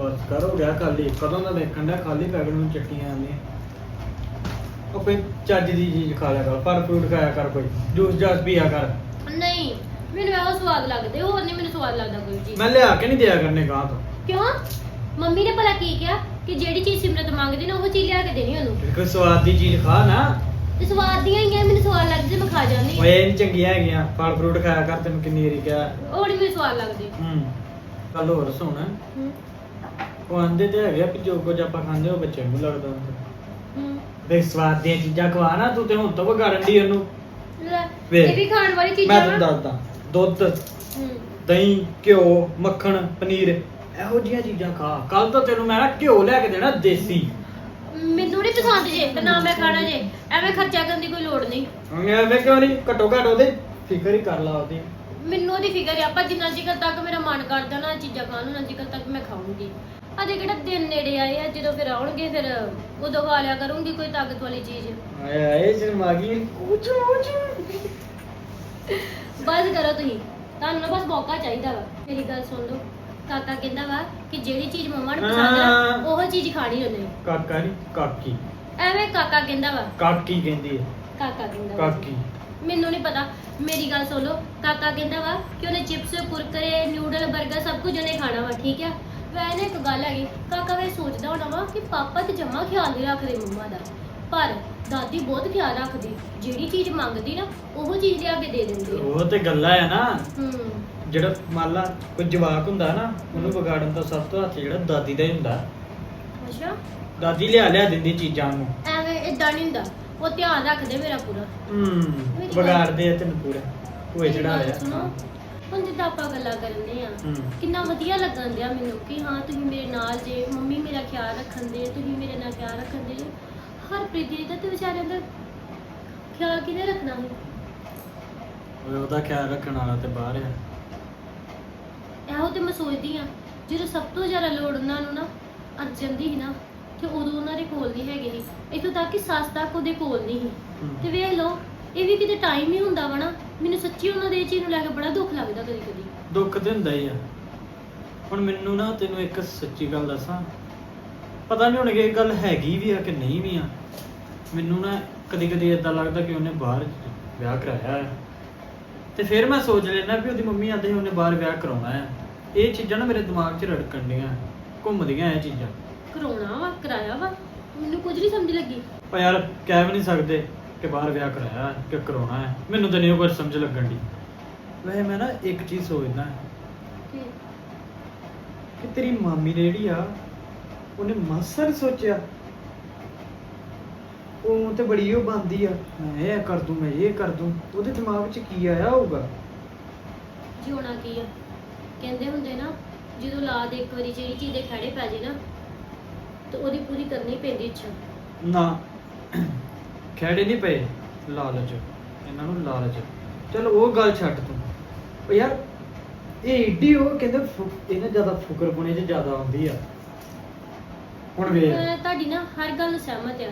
ਬਸ ਕਰ ਹੋ ਗਿਆ ਖਾਲੀ। ਕਦੋਂ ਦਾ ਵੇਖਣ ਦਾ ਖਾਲੀ ਪੈਕਟ ਨੂੰ ਚੱਟੀਆਂ ਆਉਂਦੀਆਂ ਉਹ ਕੋਈ ਚੱਜ ਦੀ ਚੀਜ਼ ਖਾ ਲਿਆ ਕਰ ਫਲ ਫਰੂਟ ਖਾਇਆ ਕਰ ਕੋਈ। ਜੂਸ ਜਾਸ ਪੀਆ ਕਰ। ਨਹੀਂ ਮੈਨੂੰ ਇਹੋ ਸਵਾਦ ਲੱਗਦੇ ਹੋਰ ਨਹੀਂ ਮੈਨੂੰ ਸਵਾਦ ਲੱਗਦਾ ਕੋਈ ਚੀਜ਼। ਮੈਂ ਲਿਆ ਕੇ ਨਹੀਂ ਦਿਆ ਕਰਨੇ ਗਾਂ ਤੋਂ। ਕਿਉਂ? ਮੰਮੀ ਨੇ ਭਲਾ ਕੀ ਕਿਹਾ? ਕਿ ਜਿਹੜੀ ਚੀਜ਼ ਸਿਮਰਤ ਮੰਗਦੀ ਨਾ ਉਹ ਚੀਜ਼ ਲਿਆ ਕੇ ਦੇਣੀ ਉਹਨੂੰ। ਕੋਈ ਸਵਾਦ ਦੀ ਚੀਜ਼ ਖਾ ਨਾ। ਤੇ ਸਵਾਦ ਦੀਆਂ ਹੀ ਆ ਮੈਨੂੰ ਸਵਾਦ ਲੱਗਦੇ ਮੈਂ ਖਾ ਜਾਂਦੀ ਓਏ ਇਹ ਨੀ ਚੰਗੀਆਂ ਹੈਗੀਆਂ। ਫਲ ਫਰੂਟ ਖਾਇਆ ਕਰ ਤੈਨੂੰ ਕਿੰਨੀ ਵਾਰੀ ਕਿਹਾ। ਉਹ ਨਹੀਂ ਮੈਨੂੰ ਸਵਾਦ ਲੱਗਦੇ। ਹੂੰ। ਕੱਲ ਹੋਰ ਸੁਣ। ਹੂੰ। ਉਹ ਆਂਦੇ ਤੇ ਹੈਗੇ ਆ ਵੀ ਜੋ ਕੁਝ ਆਪਾਂ ਖਾਂਦੇ ਉਹ ਬੱਚੇ ਨੂੰ ਲੱਗਦਾ ਹੁੰਦਾ। ਹੂੰ। ਦੇਖ ਸਵਾਦ ਦੀਆਂ ਚੀਜ਼ਾਂ ਖਵਾ ਨਾ ਤੂੰ ਤੇ ਹੁਣ ਤੋਂ ਵਿਗਾੜਨ ਦੀ ਉਹਨੂੰ ਲੈ, ਵੇਖ। ਇਹ ਵੀ ਖਾਣ ਵਾਲੀ ਮੈਂ ਚੀਜ਼ਾਂ ਤੈਨੂੰ ਵਾ। ਦੱਸਦਾ ਦੁੱਧ ਹੂੰ। ਦਹੀਂ ਘਿਓ ਮੱਖਣ ਪਨੀਰ ਇਹੋ ਜਿਹੀਆਂ ਚੀਜ਼ਾਂ ਖਾ। ਕੱਲ ਤੋਂ ਤੈਨੂੰ ਮੈਂ ਨਾ ਘਿਓ ਲੈ ਕੇ ਦੇਣਾ ਦੇਸੀ। ਮੈਨੂੰ ਨਹੀਂ ਪਸੰਦ ਜੇ ਤੇ ਨਾ ਮੈਂ ਖਾਣਾ ਜੇ। ਐਵੇਂ ਖਰਚਾ ਕਰਨ ਦੀ ਕੋਈ ਲੋੜ ਨਹੀਂ ਐਵੇਂ ਕਿਉਂ ਨਹੀਂ ਘਟੋ ਘਟ ਉਹਦੇ ਫਿਕਰ ਹੀ ਕਰ ਲਾ ਉਹਦੀ। ਮੈਨੂੰ ਉਹਦੀ ਫਿਕਰ ਆ ਆਪਾਂ ਜਿੰਨਾ ਚਿਰ ਤੱਕ ਮੇਰਾ ਮਨ ਕਰਦਾ ਨਾ ਇਹ ਚੀਜ਼ਾਂ ਖਾਣ ਨੂੰ ਨਾ ਚਿਰ ਤੱਕ ਮੈਂ ਖਾਊਂਗੀ। ਅਜੇ ਕਿਹੜਾ ਦਿਨ ਨੇੜੇ ਆਏ ਆ ਜਦੋਂ ਫਿਰ ਆਉਣਗੇ ਫਿਰ ਉਦੋਂ ਖਾ ਲਿਆ ਕਰੂੰਗੀ ਕੋਈ ਤਾਕਤ ਵਾਲੀ ਚੀਜ਼। ਆਏ ਆਏ ਸ਼ਰਮ ਆ ਗਈ ਕੁਛ ਕੁਛ ਬਸ ਕਰੋ ਤੁਸੀਂ ਤੁਹਾਨੂੰ ਨਾ ਬਸ ਮੌਕਾ ਚਾਹੀਦਾ ਵਾ। ਮੇਰੀ ਗੱਲ ਸੁਣ ਲਓ ਕਾਕਾ ਕਹਿੰਦਾ ਵਾ ਕਿ ਜਿਹੜੀ ਚੀਜ਼ ਮੰਮਾ ਨੂੰ ਪਸੰਦ ਆ ਹਾਂ। ਉਹ ਚੀਜ਼ ਖਾਣੀ ਉਹਨੇ। ਕਾਕਾ ਨਹੀਂ ਕਾਕੀ। ਐਵੇਂ ਕਾਕਾ ਕਹਿੰਦਾ ਵਾ। ਕਾਕੀ ਕਹਿੰਦੀ ਹੈ ਕਾਕਾ ਕਹਿੰਦਾ ਵਾ। ਕਾਕੀ। ਮੈਨੂੰ ਨਹੀਂ ਪਤਾ ਮੇਰੀ ਗੱਲ ਸੁਣ ਲਓ ਕਾਕਾ ਕਹਿੰਦਾ ਵਾ ਕਿ ਉਹਨੇ ਚਿਪਸ ਕੁਰਕਰੇ ਨਿਊਡਲ 버ਗਰ ਸਭ ਕੁਝ ਉਹਨੇ ਖਾਣਾ ਵਾ ਠੀਕ ਆ? ਵੈਸੇ ਇੱਕ ਗੱਲ ਹੈਗੀ ਕਾਕਾ ਵੇ ਸੋਚਦਾ ਹੋਣਾ ਵਾ ਕਿ ਪਾਪਾ ਤੇ ਜਮਾ ਖਿਆਲ ਨਹੀਂ ਰੱਖਦੇ ਮੰਮਾ ਦਾ। ਪਰ ਦਾਦੀ ਬਹੁਤ ਖਿਆਲ ਰੱਖਦੀ ਜਿਹੜੀ ਚੀਜ਼ ਮੰਗਦੀ ਨਾ ਉਹ ਚੀਜ਼ ਲਿਆ ਕੇ ਦੇ ਦਿੰਦੀ ਆ। ਉਹ ਤੇ ਗੱਲਾਂ ਆ ਨਾ। ਹੂੰ। ਜਿਹੜਾ ਮੰਨ ਲਾ ਕੋਈ ਜਵਾਕ ਹੁੰਦਾ ਨਾ ਉਹਨੂੰ ਵਿਗਾੜਨ ਦਾ ਸਭ ਤੋਂ ਹੱਥ ਜਿਹੜਾ ਦਾਦੀ ਦਾ ਹੀ ਹੁੰਦਾ। ਅੱਛਾ। ਦਾਦੀ ਲਿਆ ਲਿਆ ਦਿੰਦੀ ਚੀਜ਼ਾਂ ਨੂੰ। ਐਵੇਂ ਇਦਾਂ ਨਹੀਂ ਹੁੰਦਾ ਉਹ ਧਿਆਨ ਰੱਖਦੇ ਮੇਰਾ ਪੂਰਾ। ਹੂੰ ਵਿਗਾੜਦੇ ਆ ਤੈਨੂੰ ਪੂਰਾ। ਹੋਏ ਮੇਰੀ ਚੜਾ ਗੱਲ ਲਿਆ। ਸੁਣੋ ਹੁਣ ਜਿੱਦਾਂ ਆਪਾਂ ਗੱਲਾਂ ਕਰਨੇ ਆ ਹੂੰ। ਕਿੰਨਾ ਵਧੀਆ ਲੱਗਣ ਦਿਆ ਮੈਨੂੰ ਕਿ ਹਾਂ ਤੁਸੀਂ ਮੇਰੇ ਨਾਲ ਜੇ ਮੰਮੀ ਮੇਰਾ ਖਿਆਲ ਰੱਖਣ ਦੇ ਤੁਸੀਂ ਮੇਰੇ ਨਾਲ ਖਿਆਲ ਰੱਖਣ ਦੇ। ਹਰ ਪ੍ਰੀਤੀ ਦਾ ਤੇ ਵਿਚਾਰਿਆਂ ਦਾ ਖਿਆਲ ਕਿਹਨੇ ਰੱਖਣਾ ਹੈ ਓਏ ਉਹਦਾ ਖਿਆਲ ਰੱਖਣ ਵਾਲਾ ਤੇ ਬਾਹਰ ਆ ਇਹੋ ਤੇ ਮੈਂ ਸੋਚਦੀ ਆ ਜਦੋਂ ਸਭ ਤੋਂ ਜ਼ਿਆਦਾ ਲੋੜ ਉਹਨਾਂ ਨੂੰ ਨਾ ਅੱਜ ਜਾਂਦੀ ਸੀ ਨਾ ਤੇ ਉਦੋਂ ਉਹਨਾਂ ਦੇ ਕੋਲ ਨਹੀਂ ਹੈਗੇ ਸੀ। ਇੱਥੋਂ ਤੱਕ ਕਿ ਸੱਸ ਤੱਕ ਉਹਦੇ ਕੋਲ ਨਹੀਂ ਸੀ। ਹੂੰ। ਤੇ ਵੇਖ ਲਓ ਇਹ ਵੀ ਕਿਤੇ ਟਾਈਮ ਹੀ ਹੁੰਦਾ ਵਾ ਨਾ ਮੈਨੂੰ ਸੱਚੀ ਉਹਨਾਂ ਦੇ ਇਹ ਚੀਜ਼ ਨੂੰ ਲੈ ਕੇ ਬੜਾ ਦੁੱਖ ਲੱਗਦਾ ਕਦੀ ਕਦੀ। ਦੁੱਖ ਤੇ ਹੁੰਦਾ ਹੀ ਆ। ਹੁਣ ਮੈਨੂੰ ਨਾ ਤੈਨੂੰ ਇੱਕ ਸੱਚੀ ਗੱਲ ਦੱਸਾਂ। ਪਤਾ ਨਹੀਂ ਹੁਣ ਕਿ ਇਹ ਗੱਲ ਹੈਗੀ ਵੀ ਆ ਕਿ ਨਹੀਂ ਵੀ ਆ। ਮੈਨੂੰ ਨਾ ਕਦੀ ਕਦੀ ਇਦਾਂ ਲੱਗਦਾ ਕਿ ਉਹਨੇ ਬਾਹਰ ਵਿਆਹ ਕਰਾਇਆ ਹੈ ਤੇ ਫਿਰ ਮੈਂ ਸੋਚ ਲੈਣਾ ਵੀ ਉਹਦੀ ਮੰਮੀ ਆਂਦੇ ਉਹਨੇ ਬਾਹਰ ਵਿਆਹ ਕਰਾਉਣਾ ਹੈ ਇਹ ਚੀਜ਼ਾਂ ਨਾ ਮੇਰੇ ਦਿਮਾਗ 'ਚ ਰੜਕਣ ਡੀਆਂ ਘੁੰਮਦੀਆਂ ਇਹ ਚੀਜ਼ਾਂ। ਕਰਾਉਣਾ ਵਾ ਕਰਾਇਆ ਵਾ। ਮੈਨੂੰ ਕੁਝ ਨਹੀਂ ਸਮਝ ਲੱਗੀ। ਪਰ ਯਾਰ ਕਹਿ ਵੀ ਨਹੀਂ ਸਕਦੇ। ਕਿ ਬਾਹਰ ਵਿਆਹ ਕਰਾਇਆ ਕਿ ਕਰਾਉਣਾ ਹੈ। ਮੈਨੂੰ ਤਾਂ ਨਹੀਂ ਕੁਝ ਸਮਝ ਲੱਗਣ ਦੀ ਵੈਸੇ ਮੈਂ ਨਾ ਇੱਕ ਚੀਜ਼ ਸੋਚਦਾ ਕਿ? ਕਿ ਤੇਰੀ ਮਾਮੀ ਨੇ ਜਿਹੜੀ ਆ ਉਹਨੇ ਮਾਸਾ ਸੋਚਿਆ। ਉਹ ਤੇ ਬੜੀ ਉਹ ਬੰਦੀ ਆ। ਮੈਂ ਇਹ ਕਰ ਦੂੰ ਮੈਂ ਇਹ ਕਰ ਦੂੰ। ਉਹਦੇ ਦਿਮਾਗ 'ਚ ਕੀ ਆਇਆ ਹੋਊਗਾ? ਜਿਉਣਾ ਕੀ ਆ? ਕਹਿੰਦੇ ਹੁੰਦੇ ਨਾ ਜਦੋਂ ਲਾਦ ਇੱਕ ਵਾਰੀ ਜਿਹੜੀ ਚੀਜ਼ ਦੇ ਖੜੇ ਪੈ ਜੇ ਨਾ ਤਾਂ ਉਹਦੀ ਪੂਰੀ ਕਰਨੀ ਪੈਂਦੀ ਇੱਛਾ। ਨਾ। ਖੈੜੇ ਨਹੀਂ ਪਏ ਲਾਲਚ ਇਹਨਾਂ ਨੂੰ ਲਾਲਚ। ਚਲ ਉਹ ਗੱਲ ਛੱਡ ਤੂੰ। ਉਹ ਯਾਰ ਇਹ ਏਡੀ ਉਹ ਕਹਿੰਦੇ ਫੁ- ਇਹਨਾਂ ਜ਼ਿਆਦਾ ਫੁਕਰਪੁਣੇ 'ਚ ਜ਼ਿਆਦਾ ਆਉਂਦੀ ਆ। ਹੁਣ ਮੈਂ ਤੁਹਾਡੀ ਨਾ ਹਰ ਗੱਲ ਸਹਿਮਤ ਆ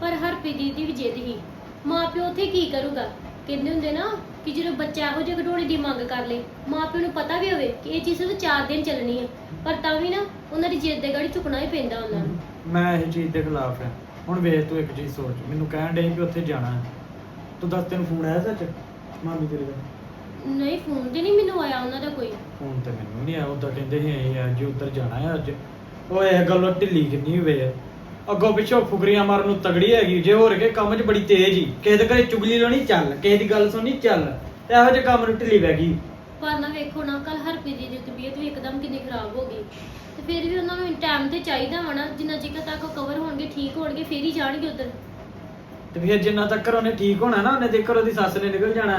ਪਰ ਹਰ ਪੀੜੀ ਦੀ ਵੀ ਜਿੱਦ ਹੀ। ਮਾਪਿਓ ਉੱਥੇ ਕੀ ਕਰੂਗਾ? ਕਹਿੰਦੇ ਹੁੰਦੇ ਨਾ ਕਿ ਜਦੋਂ ਬੱਚਾ ਇਹੋ ਜਿਹੇ ਘਡੋਣੇ ਦੀ ਮੰਗ ਕਰ ਲੇ ਮਾਪਿਓ ਨੂੰ ਪਤਾ ਵੀ ਹੋਵੇ ਕਿ ਇਹ ਚੀਜ਼ ਸਿਰਫ 4 ਦਿਨ ਚੱਲਣੀ ਹੈ ਪਰ ਤਾਂ ਵੀ ਨਾ ਉਹਨਾਂ ਦੀ ਜਿੱਦ ਦੇ ਗੜੀ ਝੁਕਣਾ ਹੀ ਪੈਂਦਾ ਉਹਨਾਂ ਨੂੰ। ਮੈਂ ਇਹ ਚੀਜ਼ ਦੇ ਖਿਲਾਫ ਹਾਂ ਹੁਣ ਵੇਖ ਤੂੰ ਇੱਕ ਚੀਜ਼ ਸੋਚ ਮੈਨੂੰ ਕਹਿਣ ਡੇ ਕਿ ਉੱਥੇ ਜਾਣਾ ਹੈ। ਤੂੰ ਦੱਸ ਤੈਨੂੰ ਫੋਨ ਆਇਆ ਸੱਚ? ਮਾਮੀ ਤੇਰੇ ਦਾ? ਨਹੀਂ ਫੋਨ ਤੇ ਨਹੀਂ ਮੈਨੂੰ ਆਇਆ ਉਹਨਾਂ ਦਾ ਕੋਈ। ਫੋਨ ਤੇ ਮੈਨੂੰ ਨਹੀਂ ਆਇਆ ਉਦਾਂ ਕਹਿੰਦੇ ਸੀ ਅਸੀਂ ਅੱਜ ਉੱਧਰ ਜਾਣਾ ਹੈ ਅੱਜ। ਓਏ ਇਹ ਗੱਲੋਂ ਢਿੱਲੀ ਕਿੰਨੀ ਹੋਵੇ ਆ। ਅੱਗੋਂ ਪਿੱਛੋਂ ਫੁਕਰੀਆਂ ਮਾਰਨ ਨੂੰ ਤਗੜੀ ਹੈਗੀ। ਜੇ ਹੋਰ ਕੇ ਕੰਮ 'ਚ ਬੜੀ ਤੇਜ਼ ਹੀ। ਕਿਸੇ ਦੇ ਘਰੇ ਚੁਗਲੀ ਲਾਉਣੀ ਚੱਲ। ਕਿਸੇ ਦੀ ਗੱਲ ਸੁਣਨੀ ਚੱਲ। ਇਹੋ ਜਿਹੇ ਕੰਮ ਨੂੰ ਢਿੱਲੀ ਪੈ ਗਈ। ਪਰ ਨਾ ਵੇਖੋ ਨਾ ਕੱਲ ਹਰਪ੍ਰੀਤ ਦੀ ਤਬੀਅਤ ਵੀ ਇੱਕਦਮ ਕਿੰਨੀ ਖਰਾਬ ਹੋ ਗਈ। ਤੇ ਫਿਰ ਵੀ ਉਹਨਾਂ ਨੂੰ ਟਾਈਮ ਤੇ ਚਾਹੀਦਾ ਵਾ ਨਾ ਜਿੰਨਾ ਚਿਰ ਤੱਕ ਉਹ ਕਵਰ ਹੋਣਗੇ ਠੀਕ ਹੋਣਗੇ ਫਿਰ ਹੀ ਜਾਣਗੇ ਉਧਰ। ਤੇ ਫਿਰ ਜਿੰਨਾ ਤੱਕ ਉਹਨੇ ਠੀਕ ਹੋਣਾ ਨਾ ਉਹਨੇ ਤੱਕ ਉਹਦੀ ਸੱਸ ਨੇ ਨਿਕਲ ਜਾਣਾ।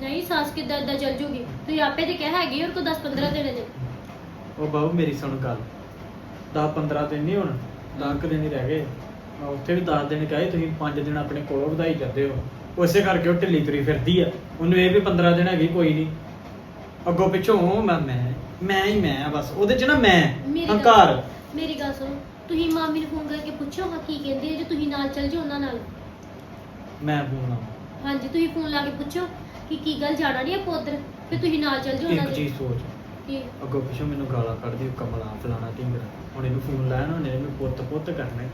ਨਹੀਂ ਸੱਸ ਕਿੱਦਾਂ ਏਦਾਂ ਚੱਲ ਜੂਗੀ? ਤੁਸੀਂ ਆਪੇ ਤੇ ਕਿਹਾ ਹੈਗੀ ਔਰ ਕੋ 10 15 ਦਿਨ ਦੇ ਉਹ ਬਾਬੂ ਮੇਰੀ ਸੁਣ ਗੱਲ। 10 15 ਦਿਨ ਨਹੀਂ ਹੁਣ 10 ਦਿਨ ਹੀ ਰਹਿ ਗਏ। ਮੈਂ ਉੱਥੇ ਵੀ 10 ਦਿਨ ਕਹੇ ਤੁਸੀਂ 5 ਦਿਨ ਆਪਣੇ ਕੋਲੋਂ ਵਧਾਈ ਜਾਂਦੇ ਹੋ। ਉਸੇ ਕਰਕੇ ਉਹ ਢਿੱਲੀ ਤੁਰੀ ਫਿਰਦੀ ਆ। ਉਹਨੂੰ ਇਹ ਵੀ 15 ਦਿਨ ਹੈਗੀ ਕੋਈ ਨਹੀਂ ਅੱਗੋਂ ਪਿੱਛੋਂ ਮੈਂ ਮੈਂ ਮੈਂ ਹੀ ਮੈਂ ਆ ਬਸ। ਉਹਦੇ ਚ ਨਾ ਮੈਂ ਮੇਰੀ ਗੱਲ- ਹੰਕਾਰ। ਮੇਰੀ ਗੱਲ ਸੁਣੋ। ਤੁਸੀਂ ਮਾਮੀ ਨੂੰ ਫੋਨ ਕਰਕੇ ਪੁੱਛੋ ਹਾਂ ਕੀ ਕਹਿੰਦੀ ਹੈ ਜੇ ਤੁਸੀਂ ਨਾਲ ਚੱਲ ਜਾਓ ਉਹਨਾਂ ਨਾਲ। ਮੈਂ ਬੋਲਣਾ ਹਾਂਜੀ ਤੁਸੀਂ ਫੋਨ ਲਾ ਕੇ ਪੁੱਛੋ ਕਿ ਕੀ ਗੱਲ ਜਾਣਾ ਨਹੀਂ ਆਪਾਂ ਉਧਰ। ਫਿਰ ਤੁਸੀਂ ਨਾਲ ਚੱਲ ਜਾਓ ਉਹਨਾਂ ਇੱਕ ਦੇ। ਚੀਜ਼ ਸੋਚ। ਕੀ? ਅੱਗੋਂ ਪਿੱਛੋਂ ਮੈਨੂੰ ਗਾਲਾਂ ਕੱਢਦੀ ਕਮਲਾ ਫਲਾਣਾ ਢਿੰਗਰਾ। ਹੁਣ ਇਹਨੂੰ ਫੋਨ ਲਾਇਆ ਨਾ ਉਹਨੇ ਇਹਨੂੰ ਪੁੱਤ ਪੁੱਤ ਕਰਨਾ ਈ।